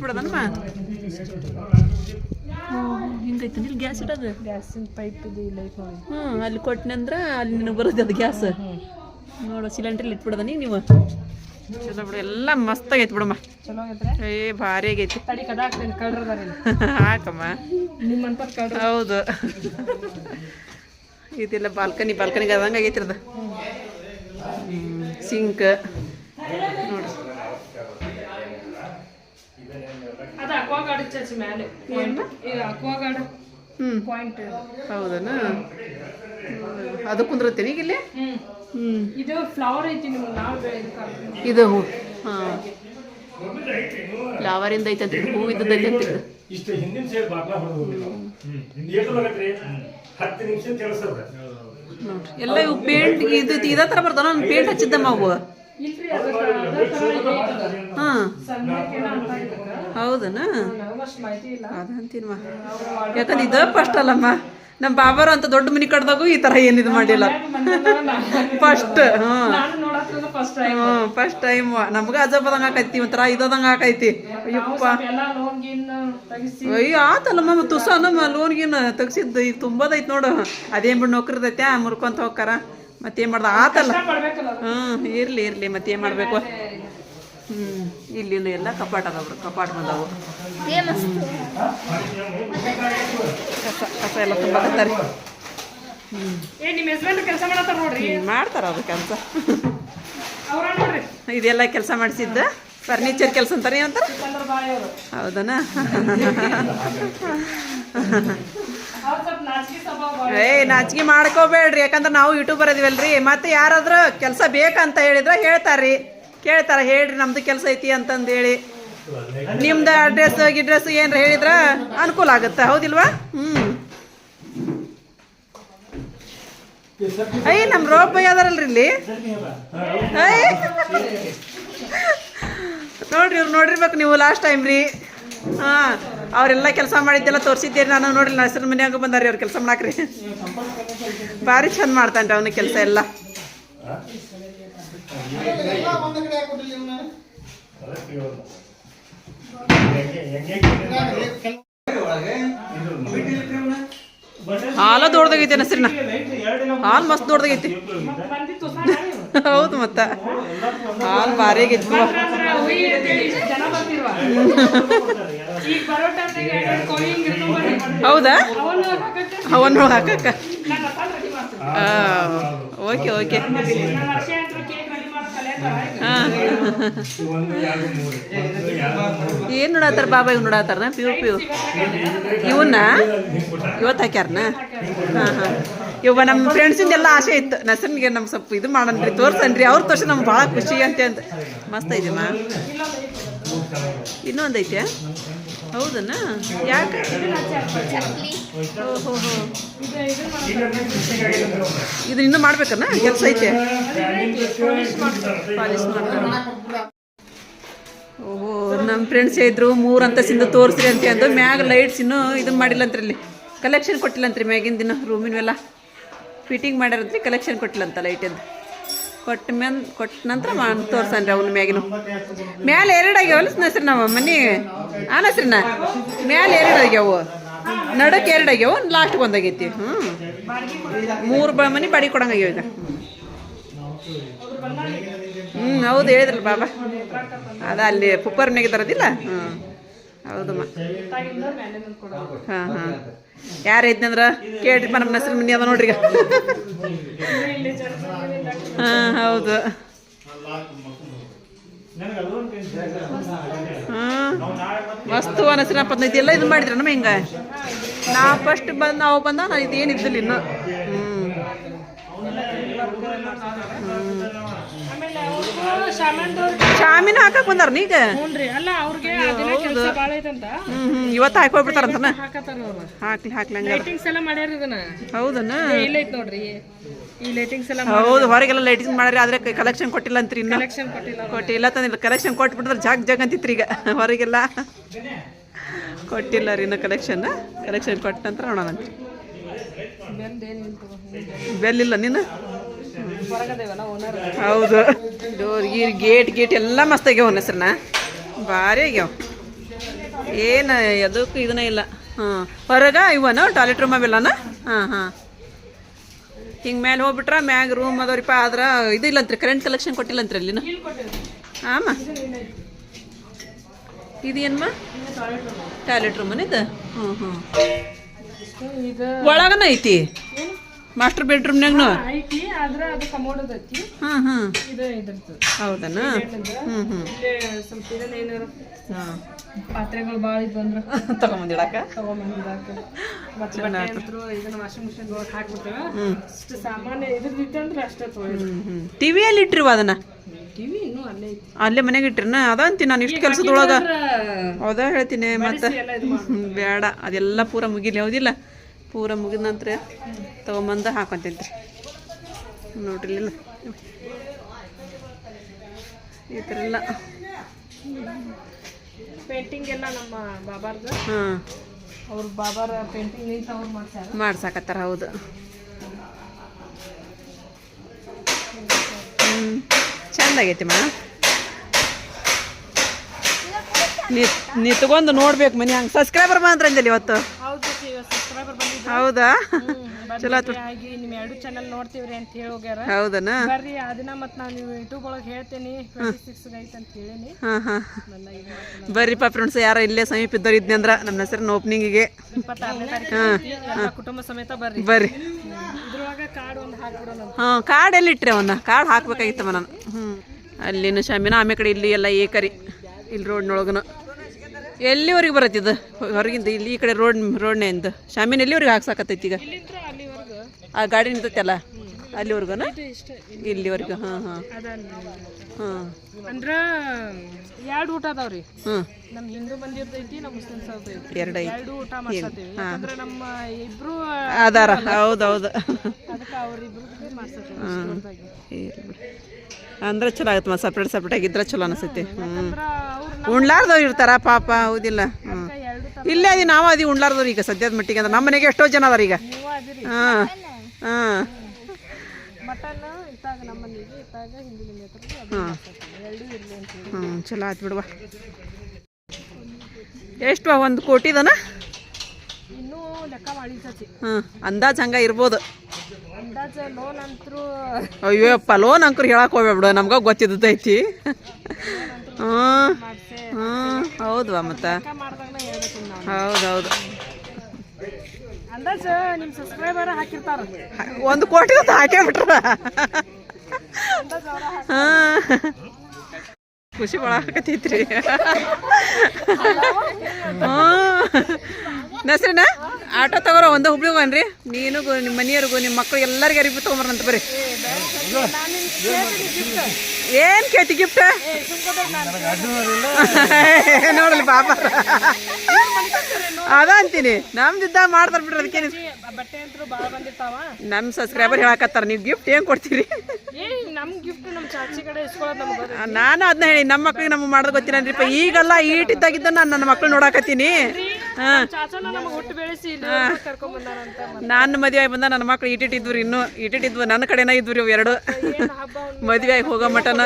S1: ಹ್ಞೂ ಹಿಂಗೈತೆ ಇಲ್ಲಿ ಗ್ಯಾಸ್ ಇಡೋದು?
S4: ಗ್ಯಾಸಿನ ಪೈಪ್ ಇದು ಇಲ್ಲ
S1: ಹ್ಞೂ ಅಲ್ಲಿ ಕೊಟ್ಟಿನಂದ್ರ ಅಲ್ಲಿ ನಿನಗೆ ಬರುತ್ತೆ ಅದು ಗ್ಯಾಸ್. ನೋಡು ಸಿಲಿಂಡ್ರಲ್ಲಿ ಇಟ್ಬಿಡೋದ ನೀವು? ಚಲೋ ಬಿಡು ಎಲ್ಲ ಮಸ್ತ್ ಆಗೈತೆ ಬಿಡಮ್ಮ.
S4: ಚಲೋ
S1: ಏ ಭಾರಿ ಆಗೈತಿ. ಹಾಕಮ್ಮ ಹೌದು. ಇದೆಲ್ಲ ಬಾಲ್ಕನಿ ಬಾಲ್ಕನಿಗೆ ಅದಂಗೆ ಆಗೈತಿ ಅದು ಸಿಂಕ್. ನೋಡ್ರಿ
S4: ಅದು ಅಕ್ವಾಗಾರ್ಡ್ ಚರ್ಚ್ ಮೇಲೆ ಈಗ ಅಕ್ವಾಗಾರ್ಡ್
S1: ಹ್ಞೂ
S4: ಪಾಯಿಂಟ್
S1: ಹೌದನ? ಅದು ಕುಂದ್ರತ್ತೇನೆ ಈಗ ಇಲ್ಲಿ?
S4: ಇದು ಫ್ಲವರ್ ಐತಿ
S1: ಇದು ಹೂ. ಹಾಂ. ಫ್ಲವರಿಂದ ಐತೆ ಅಂತ ಹೂ ಇದ್ದದ್ದು ಐತೆ ಅಂತ
S5: ಇಷ್ಟು ಹಿಂದಿನ ಸೇರಿ ಬಾಗ್ಲ ಹೊಡೆದು ಎಷ್ಟು ಹತ್ತು ನಿಮಿಷ ಕೆಲಸ
S1: ನೋಡ್ರಿ. ಎಲ್ಲ ಇವು ಪೇಂಟ್ ಇದು ಇದೇ ಥರ ಬರ್ತಾವ ನಾನು ಪೇಂಟ್ ಹಚ್ಚಿದ್ದಮ್ಮ ಅವು. ಹಾಂ. ಹೌದನ? ಅದಂತೀನಮ್ಮ ಯಾಕಂದ್ರೆ ಇದು ಫಸ್ಟ್ ಅಲ್ಲಮ್ಮ. ನಮ್ಮ ಬಾಬಾರು ಅಂತ ದೊಡ್ಡ ಮನಿ ಕಡ್ದಾಗೂ ಈ ತರ ಏನಿದು ಮಾಡಿಲ್ಲ ಫಸ್ಟ್
S4: ಫಸ್ಟ್ ಟೈಮ್
S1: ನಮ್ಗ ಅಜಬದಂಗೆ ಆಕೈತಿ ಒಂಥರ ಇದಂಗ ಆಕೈತಿ. ಅಯ್ಯಪ್ಪ. ಅಯ್ಯೋ ಆತಲ್ಲಮ್ಮ ತುಸನಮ್ಮ ಲೋನ್ಗಿನ ತೆಗ್ಸಿದ್ದು ಈಗ ತುಂಬದೈತಿ ನೋಡು. ಅದೇನ್ ಬಿಡು ನೌಕರಿದೈತೆ ಮುರ್ಕೊಂತ ಹೋಗ್ತಾರ ಮತ್ತೇನ್ ಮಾಡ್ದ? ಆತಲ್ಲ. ಹ್ಮ್ ಇರ್ಲಿ ಇರ್ಲಿ ಮತ್ತೇನ್ ಮಾಡ್ಬೇಕು? ಹ್ಮ್. ಇಲ್ಲಿನ ಎಲ್ಲ ಕಪಾಟ್ ಅದಾವ್ರು ಕಪಾಟ್ ಬಂದವು. ಕಸ ಕಸ ಎಲ್ಲ
S4: ಮಾಡತ್ತಾರ ನೋಡ್ರಿ?
S1: ಮಾಡ್ತಾರ ಅದು ಕೆಲಸ. ಇದೆಲ್ಲ ಕೆಲಸ ಮಾಡಿಸಿದ್ದ. ಫರ್ನಿಚರ್ ಕೆಲಸ ಅಂತಾರೆ ಅಂತಾರ
S4: ಹೌದಾ ಏಯ್ ಅವರು
S1: ಹೌದನ ಏ ನಾಚಿಕೆ ಮಾಡ್ಕೋಬೇಡ್ರಿ. ಯಾಕಂದ್ರೆ ನಾವು ಯೂಟ್ಯೂಬರ್ ಇದೀವಲ್ರಿ ಮತ್ತೆ ಯಾರಾದ್ರೂ ಕೆಲಸ ಬೇಕಂತ ಹೇಳಿದ್ರೆ ಹೇಳ್ತಾರ್ರಿ. ಕೇಳ್ತಾರ, ಹೇಳ್ರಿ ನಮ್ದು ಕೆಲಸ ಐತಿ ಅಂತಂದು ಹೇಳಿ ನಿಮ್ದು ಅಡ್ರೆಸ್ ಗಿಡ್ರೆಸ್ ಏನ್ರ ಹೇಳಿದ್ರ ಅನುಕೂಲ ಆಗುತ್ತೆ, ಹೌದಿಲ್ವಾ? ಹ್ಮ್. ಐ ನಮ್ ರೋಪ್ ಬೈ ಅದಾರಲ್ರಿ ಇಲ್ಲಿ? ಐ. ನೋಡ್ರಿ, ಇವ್ರು ನೋಡಿರ್ಬೇಕು ನೀವು ಲಾಸ್ಟ್ ಟೈಮ್ ರೀ. ಹಾ, ಅವರೆಲ್ಲ ಕೆಲಸ ಮಾಡಿದ್ದೆಲ್ಲ ತೋರಿಸಿದ್ದೀರಿ, ನಾನು ನೋಡ್ರಿ ನನ್ನ ಹೆಸರು ಬಂದಾರ್ರಿ ಬಂದಾರಿ ಅವ್ರು ಕೆಲಸ ಮಾಡಾಕ್ರಿ. ಭಾರಿ ಚಂದ ಮಾಡ್ತಾನ್ರಿ ಅವನ ಕೆಲಸ ಎಲ್ಲ. ಹಾಲ ದೊಡ್ಡದಾಗೈತಿ ಹೆಸರಿನ ಹಾಲು ಮಸ್ತ್ ದೊಡ್ಡದಾಗೈತಿ. ಹೌದು ಮತ್ತ. ಹಾಲು ಭಾರಿ ಹೌದಾ? ಅವನ್ನ ಹಾಕಕ್ಕ.
S5: Okay okay.
S1: ಏನ್ ನೋಡತ್ತಾರ ಬಾಬಾ ಇವ್ ನೋಡತ್ತಾರನ ಪಿ ಪಿಯು ಇವನ್ನ ಇವತ್ತು ಹಾಕ್ಯಾರನ? ಹಾ ಹಾ. ಇವ ನಮ್ಮ ಫ್ರೆಂಡ್ಸಿಂದ ಎಲ್ಲ ಆಸೆ ಇತ್ತು. ನಸನ್ಗೆ ನಮ್ಗೆ ಸ್ವಲ್ಪ ಇದು ಮಾಡನ್ರಿ ತೋರ್ಸನ್ರಿ. ಅವ್ರ ತೋರ್ಸಿ ನಮ್ಗೆ ಭಾಳ ಖುಷಿ ಅಂತ ಅಂತ ಮಸ್ತ್ ಐತಮ್ಮ. ಇನ್ನೊಂದು ಐತೆ ಹೌದನ? ಯಾಕೆ? ಇದು ಇನ್ನೂ ಮಾಡ್ಬೇಕನ್ನ? ಕೆಲಸ ಐತೆ. ಓಹೋ ನಮ್ಮ ಫ್ರೆಂಡ್ಸ್ ಇದ್ರು ಮೂರು ಅಂತಸ್ತಿಂದ ತೋರಿಸ್ರಿ ಅಂತ ಅಂದು ಮ್ಯಾಗ ಲೈಟ್ಸ್ ಇನ್ನೂ ಇದನ್ನ ಮಾಡಿಲ್ಲ ಅಂತ್ರಲ್ಲಿ ಕಲೆಕ್ಷನ್ ಕೊಟ್ಟಿಲ್ಲಂತ್ರಿ ಮ್ಯಾಗಿನ ದಿನ ರೂಮಿನವೆಲ್ಲ ಫಿಟ್ಟಿಂಗ್ ಮಾಡ್ಯಾರಂತ್ರಿ ಕಲೆಕ್ಷನ್ ಕೊಟ್ಟಿಲ್ಲಂತ ಲೈಟಿಂದು ಕೊಟ್ಟ ಮ್ಯಾನ್, ಕೊಟ್ಟ ನಂತರ ತೋರ್ಸನ್ರಿ ಅವನ ಮ್ಯಾಗಿನ. ಮ್ಯಾಲೆ ಎರಡು ಆಗ್ಯಾವಲ್ಲ ನಸ್ರಿ ನಮ್ಮ ಮನೆ. ನಸ್ರಿನ? ಮ್ಯಾಲೆ ಎರಡು ಆಗ್ಯಾವು. ನಡಕ್ಕೆ ಎರಡು ಆಗ್ಯಾವ ಲಾಸ್ಟ್ ಒಂದಾಗೈತಿ ಹ್ಞೂ ಮೂರು ಬ ಮನೆ ಬಾಡಿ ಕೊಡಂಗಾಗ್ಯಾವ ಈಗ. ಹ್ಞೂ ಹೌದು, ಹೇಳಿದ್ರಲ್ಲ ಬಾಬಾ. ಅದ ಅಲ್ಲಿ ಪುಪ್ಪರ್ ಮನೆಗೆ ತರೋದಿಲ್ಲ ಹ್ಞೂ ಹೌದಮ್ಮ ಹಾಂ ಹಾಂ. ಯಾರು ಇದ್ನಂದ್ರ? ಕೇಳಿ ನಮ್ಮ ಹೆಸರು ಮನೆ ಅದ ನೋಡ್ರಿ ಈಗ. ಹಾಂ, ಹೌದು. ಹಾಂ ಅನಸಿನ ಪದ್ಧತಿ ಎಲ್ಲ ಇದು ಮಾಡಿದ್ರ ನಮ್ಮ ಹಿಂಗ? ನಾ ಫಸ್ಟ್ ಬಂದು ನಾವು ಬಂದ ನಾ ಇದೇನು ಇದ್ದಿಲ್ಲ ಇನ್ನು. ಶಾಮಿನ ಹಾಕಕ್ ಬಂದಾರ ನೀಗ ಇವತ್ತು
S4: ಅವ್ರು.
S1: ಹಾಕ್ಲಿ ಹಾಕ್ಲಿ ಹೌದನ?
S4: ಈ ಲೈಟಿಂಗ್ಸ್ ಎಲ್ಲ
S1: ಹೌದು ಹೊರಗೆಲ್ಲ ಲೈಟಿಂಗ್ ಮಾಡ್ರಿ ಆದ್ರೆ ಕಲೆಕ್ಷನ್ ಕೊಟ್ಟಿಲ್ಲ ಅಂತ ಇನ್ನು.
S4: ಕಲೆಕ್ಷನ್ ಕೊಟ್ಟಿಲ್ಲ
S1: ಕೊಟ್ಟಿಲ್ಲ ತಂದಿಲ್ಲ ಕಲೆಕ್ಷನ್ ಕೊಟ್ಬಿಟ್ರೆ ಜಾಗ್ ಜಾಗ್ ಅಂತಿತ್ರಿ ಈಗ. ಹೊರಗೆಲ್ಲ. ಕೊಟ್ಟಿಲ್ಲ ರೀ ಇನ್ನು ಕಲೆಕ್ಷನ್ ಕಲೆಕ್ಷನ್ ಕೊಟ್ಟ ನಂತರ ನೋಡೋಣ ಬೆಲ್ಲಿಲ್ಲ ನೀನು ಹೌದು. ಡೋರ್ ಗೀರ್ ಗೇಟ್ ಗೇಟ್ ಎಲ್ಲ ಮಸ್ತ್ ಆಗ್ಯಾವ ಹೆಸ್ರನ್ನ. ಭಾರಿ ಆಗ್ಯಾವ. ಏನು ಅದಕ್ಕೂ ಇದನ್ನ ಇಲ್ಲ. ಹಾಂ. ಹೊರಗ ಇವನ ಟಾಯ್ಲೆಟ್ ರೂಮ್ ಅವೆಲ್ಲನ? ಹಾಂ ಹಾಂ. ಹಿಂಗೆ ಮೇಲೆ ಹೋಗ್ಬಿಟ್ರ ಮ್ಯಾಗ ರೂಮ್ ಅದಾವ್ರಿಪ್ಪ ಆದ್ರೆ ಇದು ಇಲ್ಲಂತ್ರಿ ಕರೆಂಟ್ ಕಲೆಕ್ಷನ್ ಕೊಟ್ಟಿಲ್ಲಂತ್ರಿ ಅಲ್ಲಿನ? ಹಾಂ ಇದು ಏನಮ್ಮ ಟಾಯ್ಲೆಟ್ ರೂಮ್ ಇದು ಹ್ಞೂ ಹ್ಞೂ ಒಳಗನ ಐತಿ? ಮಾಸ್ಟರ್
S4: ಐತಿ
S1: ಹಾಂ ಹಾಂ ಹೌದನ? ಹ್ಞೂ ಹ್ಞೂ
S4: ಪಾತ್ರೆಗಳು ಭಾಳ ಇದ್ವು ಅಂದ್ರೆ.
S1: ತಗೊಂಬಂದಿಡಕ
S4: ತಗೊಂಬಂದಿದಾಕ ಮತ್ತೆ ಬಟ್ಟೆ ಅಂತೂ ಇದನ್ನ ವಾಷಿಂಗ್ ಮಿಷಿನ್ ಒಳಗೆ ಹಾಕ್ಬಿಡ್ತೇವೆ ಅಷ್ಟು ಸಾಮಾನ್ಯ ಇದ್ರದ್ದು ಇತ್ತಂದ್ರೆ ಅಷ್ಟೇ ತೊಳೆದು
S1: ಟಿವಿಯಲ್ಲಿ ಇಟ್ಟಿರುವ ಅದನ್ನ?
S4: ಟಿವಿ ಇನ್ನೂ ಅಲ್ಲೇ
S1: ಅಲ್ಲೇ ಮನೆಗೆ ಇಟ್ಟಿರ್ನ ಅದಂತೀನಿ ನಾನು ಇಷ್ಟು ಕೆಲಸದೊಳಗ. ಹೌದಾ ಹೇಳ್ತೀನಿ ಮತ್ತೆ? ಬೇಡ ಅದೆಲ್ಲ ಪೂರ ಮುಗಿಲಿ ಹೌದಿಲ್ಲ? ಪೂರ ಮುಗಿದ ನಂತರ ತೊಗೊಂಬಂದು ಹಾಕೊಂತೀನಿ ನೋಡ್ರಿ ಇಲ್ಲ ಈ ಥರ ಎಲ್ಲ.
S4: ಪೇಂಟಿಂಗ್ ಎಲ್ಲ ನಮ್ಮ ಬಾಬಾರ್ದು.
S1: ಹಾಂ.
S4: ಅವ್ರ ಬಾಬಾರ ಪೇಂಟಿಂಗ್ ನಿಂತ ಅವ್ರು ಮಾಡ್ಸ್ಯಾರ.
S1: ಮಾಡ್ಸಾಕತ್ತಾರ ಹೌದು. ಹ್ಞೂ ಚಂದಾಗೈತಿ ಮಾ. ನೀ ನೀ ತಗೊಂಡು ನೋಡ್ಬೇಕು ಮನೆ ಹಂಗೆ. ಸಬ್ಸ್ಕ್ರೈಬರ್ ಮಾತ್ರ ಇವತ್ತು.
S4: ಹೌದು
S1: ಚಲೋ ಆತು.
S4: ಆಗಿ ನಿಮ್ಮ ಎರಡು ಚಾನಲ್ ನೋಡ್ತೀವ್ರಿ ಅಂತ ಹೇಳಿ ಹೋಗ್ಯಾರ
S1: ಹೌದನ?
S4: ಬರ್ರಿ ಅದನ್ನ ದಿನ ಮತ್ತೆ ನಾನು ಯೂಟ್ಯೂಬ್ ಒಳಗೆ ಹೇಳ್ತೀನಿ ಸಿಕ್ಸ್ ಐತೆ ಅಂತ ಹೇಳೀನಿ.
S1: ಬರ್ರಿಪ್ಪ ಫ್ರೆಂಡ್ಸ್ ಯಾರ ಇಲ್ಲೇ ಸಮೀಪ ಇದ್ದವ್ರು ಇದ್ನಂದ್ರ ನಮ್ಮ ಹೆಸರಿನ ಓಪನಿಂಗಿಗೆ
S4: ಕುಟುಂಬ ಸಮೇತ ಬರ್ರಿ.
S1: ಬರ್ರಿ. ಹಾಂ ಕಾರ್ಡ್ ಎಲ್ಲಿ ಇಟ್ರಿ ಅವನ್ನ? ಕಾರ್ಡ್ ಹಾಕ್ಬೇಕಾಗಿತ್ತಮ್ಮ ನಾನು. ಹ್ಞೂ ಅಲ್ಲಿನ ಶಾಮಿನ ಆಮೇಲೆ ಕಡೆ ಇಲ್ಲಿ ಎಲ್ಲ ಏಕರಿ ಇಲ್ಲಿ ರೋಡ್ನೊಳಗನ ಎಲ್ಲಿವರೆಗೆ ಇದು? ಹೊರಗಿಂದ ಇಲ್ಲಿ ಈ ಕಡೆ ರೋಡ್ ರೋಡ್ನಿಂದ ಶಾಮಿನ ಎಲ್ಲಿವರೆಗೆ ಹಾಕ್ಸಾಕತ್ತೈತಿ ಈಗ? ಆ ಗಾಡಿ ನಿಂತೈತಲ್ಲ?
S4: ಅಲ್ಲಿವರೆಗೂ
S1: ಇಲ್ಲಿವರೆಗೂ ಹಾಂ ಹಾಂ. ಹಾಂ.
S4: ಅಂದ್ರೆ ಎರಡು ಊಟ ಅದಾವ್ರಿ.
S1: ಹ್ಞೂ
S4: ನಮ್ ಹಿಂದೂ ಬಂದಿರ್ತೈತಿ ನಮ್ಮ ಮುಸ್ಲಿಮ್ಸ್ ಐತಿ.
S1: ಎರಡು
S4: ಎರಡು ಊಟ ಮಾಡ್ಸತ್ತೀವಿ. ಯಾಕಂದ್ರೆ ನಮ್ಮ ಇಬ್ರು
S1: ಅದಾರ ಹೌದು.
S4: ಅದಕ್ಕೆ ಅವ್ರಿಬ್ರು ಮಾಡ್ಸತ್ತೀವಿ
S1: ಅಂದ್ರೆ ಚಲೋ ಆಗತ್ತಮ್ಮ ಸಪ್ರೇಟ್ ಸಪ್ರೇಟ್ ಆಗಿದ್ರೆ ಚಲೋ ಅನಿಸ್ತೈತಿ ಹ್ಞೂ ಉಣ್ಲಾರ್ದವ್ರು ಇರ್ತಾರ ಪಾಪ ಹೌದಿಲ್ಲ. ಹ್ಞೂ ಇಲ್ಲೇ ಅದಿ ನಾವು ಅದಿ ಉಣ್ಲಾರ್ದವ್ರು ಈಗ ಸದ್ಯದ ಮಟ್ಟಿಗೆ ಅಂದ್ರೆ ನಮ್ಮ ಮನೆಗೆ ಎಷ್ಟೋ ಜನ ಅದಾರ ಈಗ. ಹಾಂ. ಹಾಂ. ಹ್ಞೂ ಚಲೋ ಆಯ್ತು ಬಿಡುವ. ಎಷ್ಟು ಒಂದು ಕೋಟಿದನ? ಹ್ಞೂ ಅಂದಾಜು ಹಂಗೆ ಇರ್ಬೋದು.
S4: ಲೋನ್ ಅಂತರೂ
S1: ಅಯ್ಯೋಪ್ಪ ಲೋನ್ ಅಂಕರ್ ಹೇಳಕ್ ಹೋಗ್ಬೇಡ ನಮ್ಗೆ ಗೊತ್ತಿದ್ದೈತಿ ಹ್ಞೂ
S4: ಹ್ಮ್
S1: ಹ್ಞೂ ಹೌದು ಮತ್ತು?
S4: ಲೆಕ್ಕ ಮಾಡ್ದಾಗ ಹೇಳ್ಬೇಕು ನಾವು
S1: ಹೌದು ಹೌದು
S4: ನಿಮ್ಮ ಸಬ್ಸ್ಕ್ರೈಬರ್ ಹಾಕಿರ್ತಾರ.
S1: ಒಂದು ಕೋಟಿ ಹಾಕೇ ಬಿಟ್ರ ಖುಷಿ ಭಾಳ ಆಕತೈತ್ರಿ ಹ್ಞೂ ನಸ್ರಿನ ಆಟೋ ತಗೋರ, ಒಂದು ಹುಬ್ಳಿಗೆ ಹೋಗನ್ರಿ ನೀನು ನಿಮ್ಮ ಮನೆಯವ್ರಿಗೂ ನಿಮ್ಮ ಮಕ್ಳು ಎಲ್ಲರಿಗೂ ಅರಿವಿ ತೊಗೊಂಬರಂತ ಬರ್ರಿ. ಏನು ಕೇಳ್ತಿ ಗಿಫ್ಟ್ ನೋಡಲಿ ಪಾಪ. ಅದ ಅಂತೀನಿ. ನಮ್ದಿದ್ದ ಮಾಡ್ತಾರ ಬಿಡ್ರಿ ಅದಕ್ಕೆ ನಮ್ಮ ಸಬ್ಸ್ಕ್ರೈಬರ್ ಹೇಳಕತ್ತಾರ, ನೀವು ಗಿಫ್ಟ್ ಏನು ಕೊಡ್ತೀರಿ? ನಾನು ಅದನ್ನ ಹೇಳಿ, ನಮ್ಮ ಮಕ್ಳಿಗೆ ನಮ್ಗೆ ಮಾಡೋದು ಗೊತ್ತಿಲ್ಲ ಈಗೆಲ್ಲ ಈಟಿದ್ದಾಗಿದ್ದ ನಾನು ನನ್ನ ಮಕ್ಳು ನೋಡಾಕತ್ತೀನಿ. ನಾನು ಮದುವೆ ಆಗಿ ಬಂದ ನನ್ನ ಮಕ್ಳು ಇಟ್ಟಿಟ್ಟಿದ್ವು ಇನ್ನು. ಇಟ್ಟಿಟ್ಟಿದ್ವು ನನ್ನ ಕಡೆನ ಇದ್ವು ಅವು ಎರಡು. ಮದುವೆ ಆಗಿ ಹೋಗೋ ಮಟನ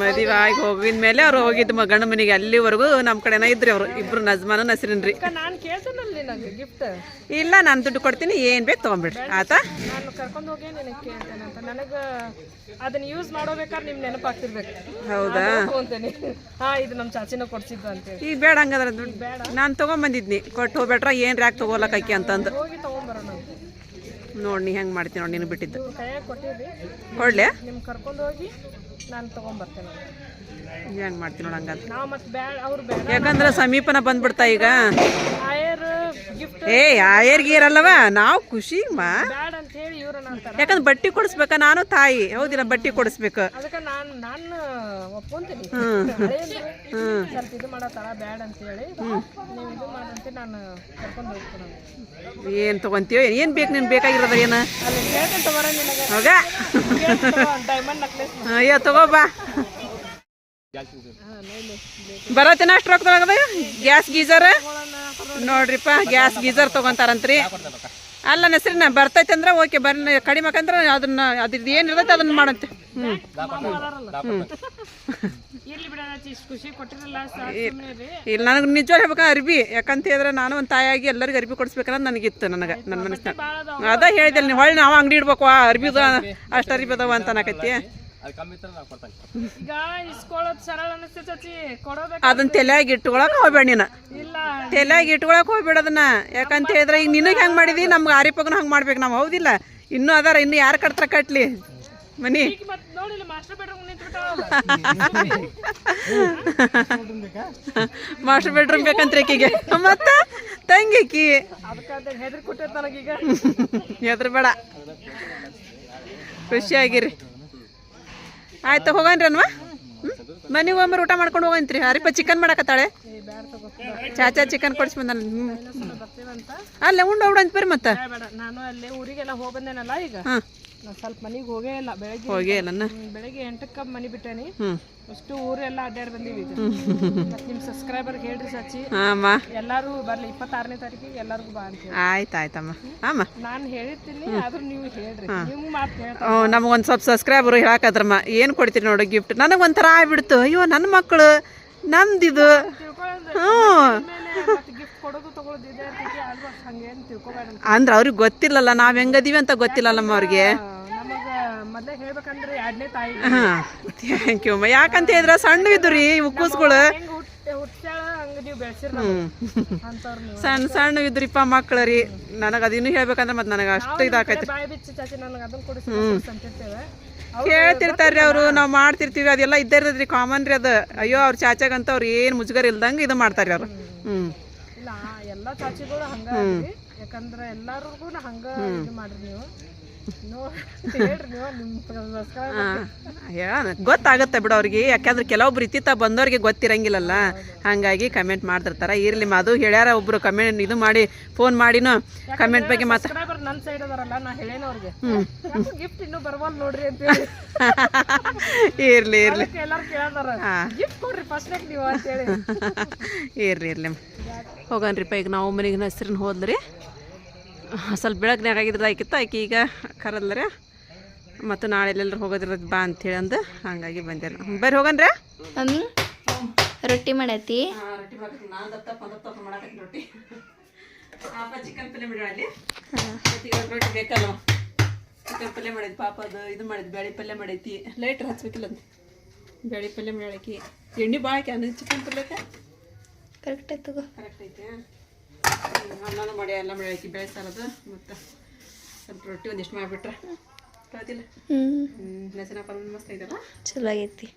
S1: ಮದುವೆ ಆಗಿ ಹೋಗಿದ ಮೇಲೆ ಅವ್ರು ಹೋಗಿದ್ದು ಮ- ಗಂಡ ಮನೆಗೆ. ಅಲ್ಲಿವರೆಗೂ ನಮ್ಮ ಕಡೆನ ಇದ್ರಿ ಅವರು. ಇಬ್ರು ನಜ್ಮಾನ
S4: ನಸರಿನ್ರಿ
S1: ಇಲ್ಲ ನಾನು ದುಡ್ಡು ಕೊಡ್ತೀನಿ ಏನು ಬೇಕು ತೊಗೊಂಬಿಡ್ರಿ ಆತಾ
S4: ನಾನು ಕರ್ಕೊಂಡ್ ಹೋಗಿ ನಿನಗೆ ಅದನ್ನ ಯೂಸ್ ಮಾಡೋಬೇಕಾದ್ರೆ ನಿಮ್ ನೆನಪಾಗ್ತಿರ್ಬೇಕು.
S1: ಹೌದಾ?
S4: ತಗೊಂತೇನೆ ಹಾ ಇದು ನಮ್ ಚಾಚಿನ ಕೊಡ್ಸಿದ್ದು ಅಂತೇಳಿ.
S1: ಈಗ ಬೇಡ ಹಂಗಾದ್ರೆ ದುಡ್ಡು ನಾನು ತೊಗೊಂಬಂದಿದ್ನಿ. ಕೊಟ್ಟು ಹೋಗ್ಬೇಟ್ರ ಏನು ರ್ಯಾಕ್ ತೊಗೊಲಕ್ಕಿ ಅಂತಂದು.
S4: ಹೋಗಿ ತಗೊಂಬರೋಣ ಅಂತ.
S1: ನೋಡಿ ನೀ ಹೆಂಗೆ ಮಾಡ್ತೀನಿ ನೋಡಿ ನಿನಗೆ ಬಿಟ್ಟಿದ್ದು.
S4: ಕೈಯಾಗ ಕೊಟ್ಟಿದ್ರಿ
S1: ಕೊಡ್ಲೆ?
S4: ನಿಮ್ ಕರ್ಕೊಂಡ್ ಹೋಗಿ ನಾನು ತಗೊಂಬರ್ತೇನೆ
S1: ಹೆಂಗೆ ಮಾಡ್ತೀನಿ ನೋಡಿ ಹಂಗಂತ
S4: ನಾವು ಮತ್ತೆ ಬ್ಯಾಡ ಅವ್ರು ಬೇಡ
S1: ಯಾಕಂದ್ರೆ ಸಮೀಪನ ಬಂದ್ಬಿಡ್ತಾ ಈಗ.
S4: ಆಯರ್ ಗಿಫ್ಟ್.
S1: ಏ ಆಯರ್ ಗೀರ್ ಅಲ್ಲವ? ನಾವು ಖುಷಿ ಮಾ.
S4: ಬ್ಯಾಡ ಅಂತ ಹೇಳಿ
S1: ಯಾಕಂದ್ರೆ ಬಟ್ಟಿ ಕೊಡಿಸ್ಬೇಕ? ನಾನು ತಾಯಿ. ಹೌದಿಲ್ಲ ಬಟ್ಟಿ ಕೊಡಿಸ್ಬೇಕು.
S4: ಅದಕ್ಕೆ ನಾನು ನಾನು ಒಪ್ಕೊಂತೀನಿ. ಹಳೇದು ಸ್ವಲ್ಪ ಇದು ಮಾಡತ್ತಾರ ಬ್ಯಾಡ ಅಂತ ಹೇಳಿ. ನೀವು ಇದು ಮಾಡಂತೆ ನಾನು ಕರ್ಕೊಂಡು ಹೋಗ್ತೀನಿ
S1: ಏನು ತೊಗೊಂತೀವಿ ಏನು ಬೇಕು ನೀನು ಬೇಕಾಗಿರೋದ ಏನು? ಹೋಗ.
S4: ಡೈಮಂಡ್ ನೆಕ್ಲೆಸ್
S1: ಅಯ್ಯೋ ತಗೋಬಾ ಬರತ್ತೇನ ಅಷ್ಟು ರೊಕ್ಕ ಗ್ಯಾಸ್ ಗೀಜರ್ ನೋಡ್ರಿಪ್ಪ ಗ್ಯಾಸ್ ಗೀಜರ್ ತೊಗೊಂತಾರಂತ್ರಿ. ಅಲ್ಲ ನಸ್ರಿನ ಬರ್ತೈತೆ ಅಂದ್ರೆ ಓಕೆ ಬರ್ ಕಡಿಮೆ ಅಂದ್ರೆ ಅದನ್ನ ಅದ್ರದ್ದು ಏನು ಇರ್ತೈತೆ ಅದನ್ನ ಮಾಡಂತೆ. ಹ್ಞೂ ಇಲ್ಲ ನನಗೆ ನಿಜವಾಗ್ ಹೇಳ್ಬೇಕು ಅರ್ಬಿ. ಯಾಕಂತ ಹೇಳಿದ್ರೆ ನಾನು ಒಂದು ತಾಯಿಯಾಗಿ ಎಲ್ಲರಿಗೂ ಅರ್ಬಿ ಕೊಡಿಸ್ಬೇಕನ್ನೋದು ನನಗಿತ್ತು ನನಗೆ ನನ್ನ ಮನಸ್ಸಿನ ಅದ ಹೇಳಿದೆ ನೀವು ಹೊಳ್ಳಿ ನಾವು ಅಂಗಡಿ ಇಡ್ಬೇಕು ಆ ಅರ್ಬಿದ ಅಷ್ಟು ಅರ್ಬಿ ಅದಾವ ಅಂತ ಅನ್ನಕತ್ತಿ.
S4: ಈಗ ಇಸ್ಕೊಳ್ಳೋದು ಸರಳ ಅನಿಸ್ತೈತೆ ಚಾಚಿ. ಕೊಡೋಬೇಕು
S1: ಅದನ್ನ ತಲೆಯಾಗಿ ಇಟ್ಕೊಳಕ್ ಹೋಗ್ಬೇಡ ನೀನು.
S4: ಇಲ್ಲ.
S1: ತಲೆಯಾಗಿ ಇಟ್ಕೊಳಕ್ ಹೋಗ್ಬೇಡ ಅದನ್ನ. ಯಾಕಂತ ಹೇಳಿದ್ರೆ ಈಗ ನಿನಗೆ ಹೆಂಗ್ ಮಾಡಿದಿ? ನಮ್ಗೆ ಆರಿಪಗನ ಹಂಗೆ ಮಾಡ್ಬೇಕು. ನಾವು ಹೌದಿಲ್ಲ. ಇನ್ನೂ ಅದಾರ ಇನ್ನು ಯಾರು ಕಟ್ತಾರ ಕಟ್ಲಿ? ಮನಿ.
S4: ಈಗ ಮತ್ತೆ ನೋಡಿಲ್ಲ ಮಾಸ್ಟರ್ ಬೆಡ್ರೂಮ್ ನಿಂತ್ಬಿಟ್ಟಾವಲ್ಲ
S1: ಮಾಸ್ಟರ್ ಬೆಡ್ರೂಮ್ ಬೇಕಂತ ಆಕಿಗೆ ಮತ್ತ? ತಂಗಿಕಿ
S4: ಅದಕ್ಕೆ ಹೆದರಿ ಕೊಟ್ಟೈತೆ ನನಗೀಗ
S1: ಎದ್ರ ಬೇಡ ಖುಷಿಯಾಗಿರಿ. ಆಯ್ತು ಹೋಗನ್ರಿ ಅನ್ವಾ. ಮನೆಗೆ ಒಮ್ಮೆ ಊಟ ಮಾಡ್ಕೊಂಡು ಹೋಗಂತ್ರಿ. ಅರಿಪ ಚಿಕನ್ ಮಾಡಕತ್ತಾಳೆ. ಚಾಚಾ ಚಿಕನ್ ಕೊಡ್ಸಿ ಬಂದ ಅಲ್ಲೇ ಉಂಡು ಹೋಗ್ಬಿಡಂತ ಬರ್ರಿ ಮತ್ತೆ.
S4: ನಾನು ಅಲ್ಲೇ ಊರಿಗೆಲ್ಲ ಹೋಗಿ ಬಂದೇನಲ್ಲ ಈಗ.
S1: ಹಾಂ.
S4: ನಾನು ಸ್ವಲ್ಪ ಮನೆಗೆ ಹೋಗೇ ಇಲ್ಲ. ಬೆಳಗ್ಗೆ
S1: ಹೋಗೇ
S4: ಇಲ್ಲ ಬೆಳಗ್ಗೆ ಎಂಟಕ್ಕೆ ಮನೆ ಬಿಟ್ಟೇನಿ. ಅಷ್ಟು ಊರೆಲ್ಲ ಅಡ್ಡಾಡಿ ಬಂದೀವಿ ಈಗ. ಮತ್ತೆ ನಿಮ್ಮ ಸಬ್ಸ್ಕ್ರೈಬರ್ಗೆ ಹೇಳ್ರಿ
S1: ಸಚಿ.
S4: ಎಲ್ಲರೂ ಬರ್ಲಿ ಇಪ್ಪತ್ತಾರನೇ ತಾರೀಕಿಗೆ ಎಲ್ಲರಿಗೂ ಬಾ ಅಂತ
S1: ಆಯ್ತು ಆಯ್ತಮ್ಮ.
S4: ನಾನು ಹೇಳಿರ್ತೀನಿ ಆದ್ರೂ ನೀವು ಹೇಳ್ರಿ. ನೀವು ಮಾತು ಹೇಳ್ತಾ
S1: ನಮಗೊಂದು ಸ್ವಲ್ಪ ಸಬ್ಸ್ಕ್ರೈಬರು ಹೇಳಕದ್ರಮ್ಮ. ಏನು ಕೊಡ್ತೀರಿ ನೋಡಿ ಗಿಫ್ಟ್ ನನಗೆ ಒಂಥರ ಆಗ್ಬಿಡ್ತು. ಅಯ್ಯೋ ನನ್ನ ಮಕ್ಕಳು ನಮ್ದಿದು ಹ್ಞೂ ಅಂದ್ರೆ ಅವ್ರಿಗೆ ಗೊತ್ತಿಲ್ಲಲ್ಲ. ನಾವು ಹೆಂಗದೀವಿ ಅಂತ ಗೊತ್ತಿಲ್ಲಲ್ಲಮ್ಮ ಅವ್ರಿಗೆ?
S4: ಮೊದಲೇ ಹೇಳ್ಬೇಕಂದ್ರೆ ಎರಡನೇ ತಾಯಿ.
S1: ಹಾಂ ಥ್ಯಾಂಕ್ ಯು ಯಾಕಂತ ಹೇಳಿದ್ರೆ ಸಣ್ಣ ಇದ್ರಿ ರೀ ಇವು ಕೂಸ್ಗಳು ಸಣ್ಣ ಸಣ್ಣ ಇದ್ರಿಪ್ಪ ಮಕ್ಳು ರೀ ನನಗೆ ಅದಿನ್ನೂ ಹೇಳ್ಬೇಕಂದ್ರೆ ಮತ್ತೆ ನನಗೆ ಅಷ್ಟು ಇದಾಕೈತಿ ಕೇಳ್ತಿರ್ತಾರ್ರಿ ಅವರು ನಾವು ಮಾಡ್ತಿರ್ತೀವಿ ಅದೆಲ್ಲ ಇದ್ದೇ ಇರ್ತೈತ್ರಿ ಕಾಮನ್ ರೀ ಅದು. ಅಯ್ಯೋ ಅವ್ರ ಚಾಚಾಗಂತ ಅವ್ರು ಏನು ಮುಜುಗರ ಇಲ್ದಂಗೆ ಇದು ಮಾಡ್ತಾರೆ ಅವ್ರು. ಹ್ಞೂ
S4: ಇಲ್ಲ ಎಲ್ಲ ಚಾಚಿಗಳು ಹಂಗ. ಯಾಕಂದ್ರೆ ಎಲ್ಲರಿಗೂ ಹಂಗ ಇದು ಮಾಡ್ರಿ ನೀವು. Subscribe
S1: ಗೊತ್ತಾಗುತ್ತೆ ಬಿಡು ಅವ್ರಿಗೆ. ಯಾಕಂದ್ರೆ ಕೆಲವೊಬ್ರು ಇತ್ತಿತ್ತ ಬಂದವ್ರಿಗೆ ಗೊತ್ತಿರಂಗಿಲ್ಲಲ್ಲ. ಹಾಗಾಗಿ ಕಮೆಂಟ್ ಮಾಡ್ತಿರ್ತಾರೆ. ಇರ್ಲಿ ಅದು ಹೇಳ್ಯಾರ ಒಬ್ರು ಕಮೆಂಟ್ ಇದು ಮಾಡಿ ಫೋನ್ ಮಾಡಿನೂ ಕಮೆಂಟ್ ಬಗ್ಗೆ ಮಾತಾ
S4: ಸಬ್ಸ್ಕ್ರೈಬರ್ ನನ್ನ ಸೈಡ್ ಅದಾರಲ್ಲ ನಾ ಹೇಳೇನ ಅವ್ರಿಗೆ.
S1: ಹ್ಞೂ
S4: ಗಿಫ್ಟ್ ಇನ್ನೂ ಬರ್ವಲ್ ನೋಡ್ರಿ ಅಂತ ಹೇಳಿ.
S1: ಇರ್ಲಿ ಇರ್ಲಿ. ಇರ್ಲಿ ಇರ್ಲಿ. ಹೋಗನ್ರಿಪ್ಪ ಈಗ ನಾವು ಮನೆಗೆ ಹೆಸ್ರನ್ನ ಹೋದ್ರಿ. ಸ್ವಲ್ಪ ಬೆಳಗ್ನಾಗ ಆಗಿದ್ರೆ ಆಯ್ಕಿತ್ತು ಆಕೆ ಈಗ ಕರಲ್ರೆ ಮತ್ತು ನಾಳೆ ಎಲ್ಲೆಲ್ಲರೂ ಹೋಗೋದಿರೋದು ಬಾ ಅಂತೇಳಿ ಅಂದು ಹಾಗಾಗಿ ಬಂದೆ ಬರ್ರಿ ಹೋಗನ್ರ.
S3: ರೊಟ್ಟಿ ಮಾಡೈತಿ
S1: ರೊಟ್ಟಿ ಚಿಕನ್ ಪಲ್ಯ ಮಾಡಿ ರೊಟ್ಟಿ ಬೇಕಲ್ಲ. ಚಿಕನ್ ಪಲ್ಯ ಮಾಡಿದ್ ಪಾಪ ಅದು ಇದು ಮಾಡಿದ್ ಬೇಳೆ ಪಲ್ಯ ಮಾಡೈತಿ. ಲೈಟ್ರ್ ಹಚ್ಬೇಕಿಲ್ಲ ಅಂತ ಬ್ಯಾಳಿ ಪಲ್ಯ ಮಾಡಾಕಿ ಎಣ್ಣೆ ಭಾಳ ಹಾಕಿ ಅನ್ನದ ಚಿಕನ್ ಪಲ್ಯಕ್ಕೆ.
S3: ಕರೆಕ್ಟ್ ಆಯ್ತು
S1: ಕರೆಕ್ಟ್ ಐತೆ. ಅನ್ನನೂ ಮಾಡಿ ಎಲ್ಲ ಮಾಡಿ ಹಾಕಿ ಬೇಳೆ ಮತ್ತು ಸ್ವಲ್ಪ ರೊಟ್ಟಿ ಒಂದಿಷ್ಟು ಮಾಡಿಬಿಟ್ರೆ. ಗೊತ್ತಿಲ್ಲ ಹ್ಞೂ ಲಸನ ಪಲ್ಯ ಮಸ್ತ್ ಐತಲ್ಲ?
S3: ಚಲೋ ಆಗೈತಿ.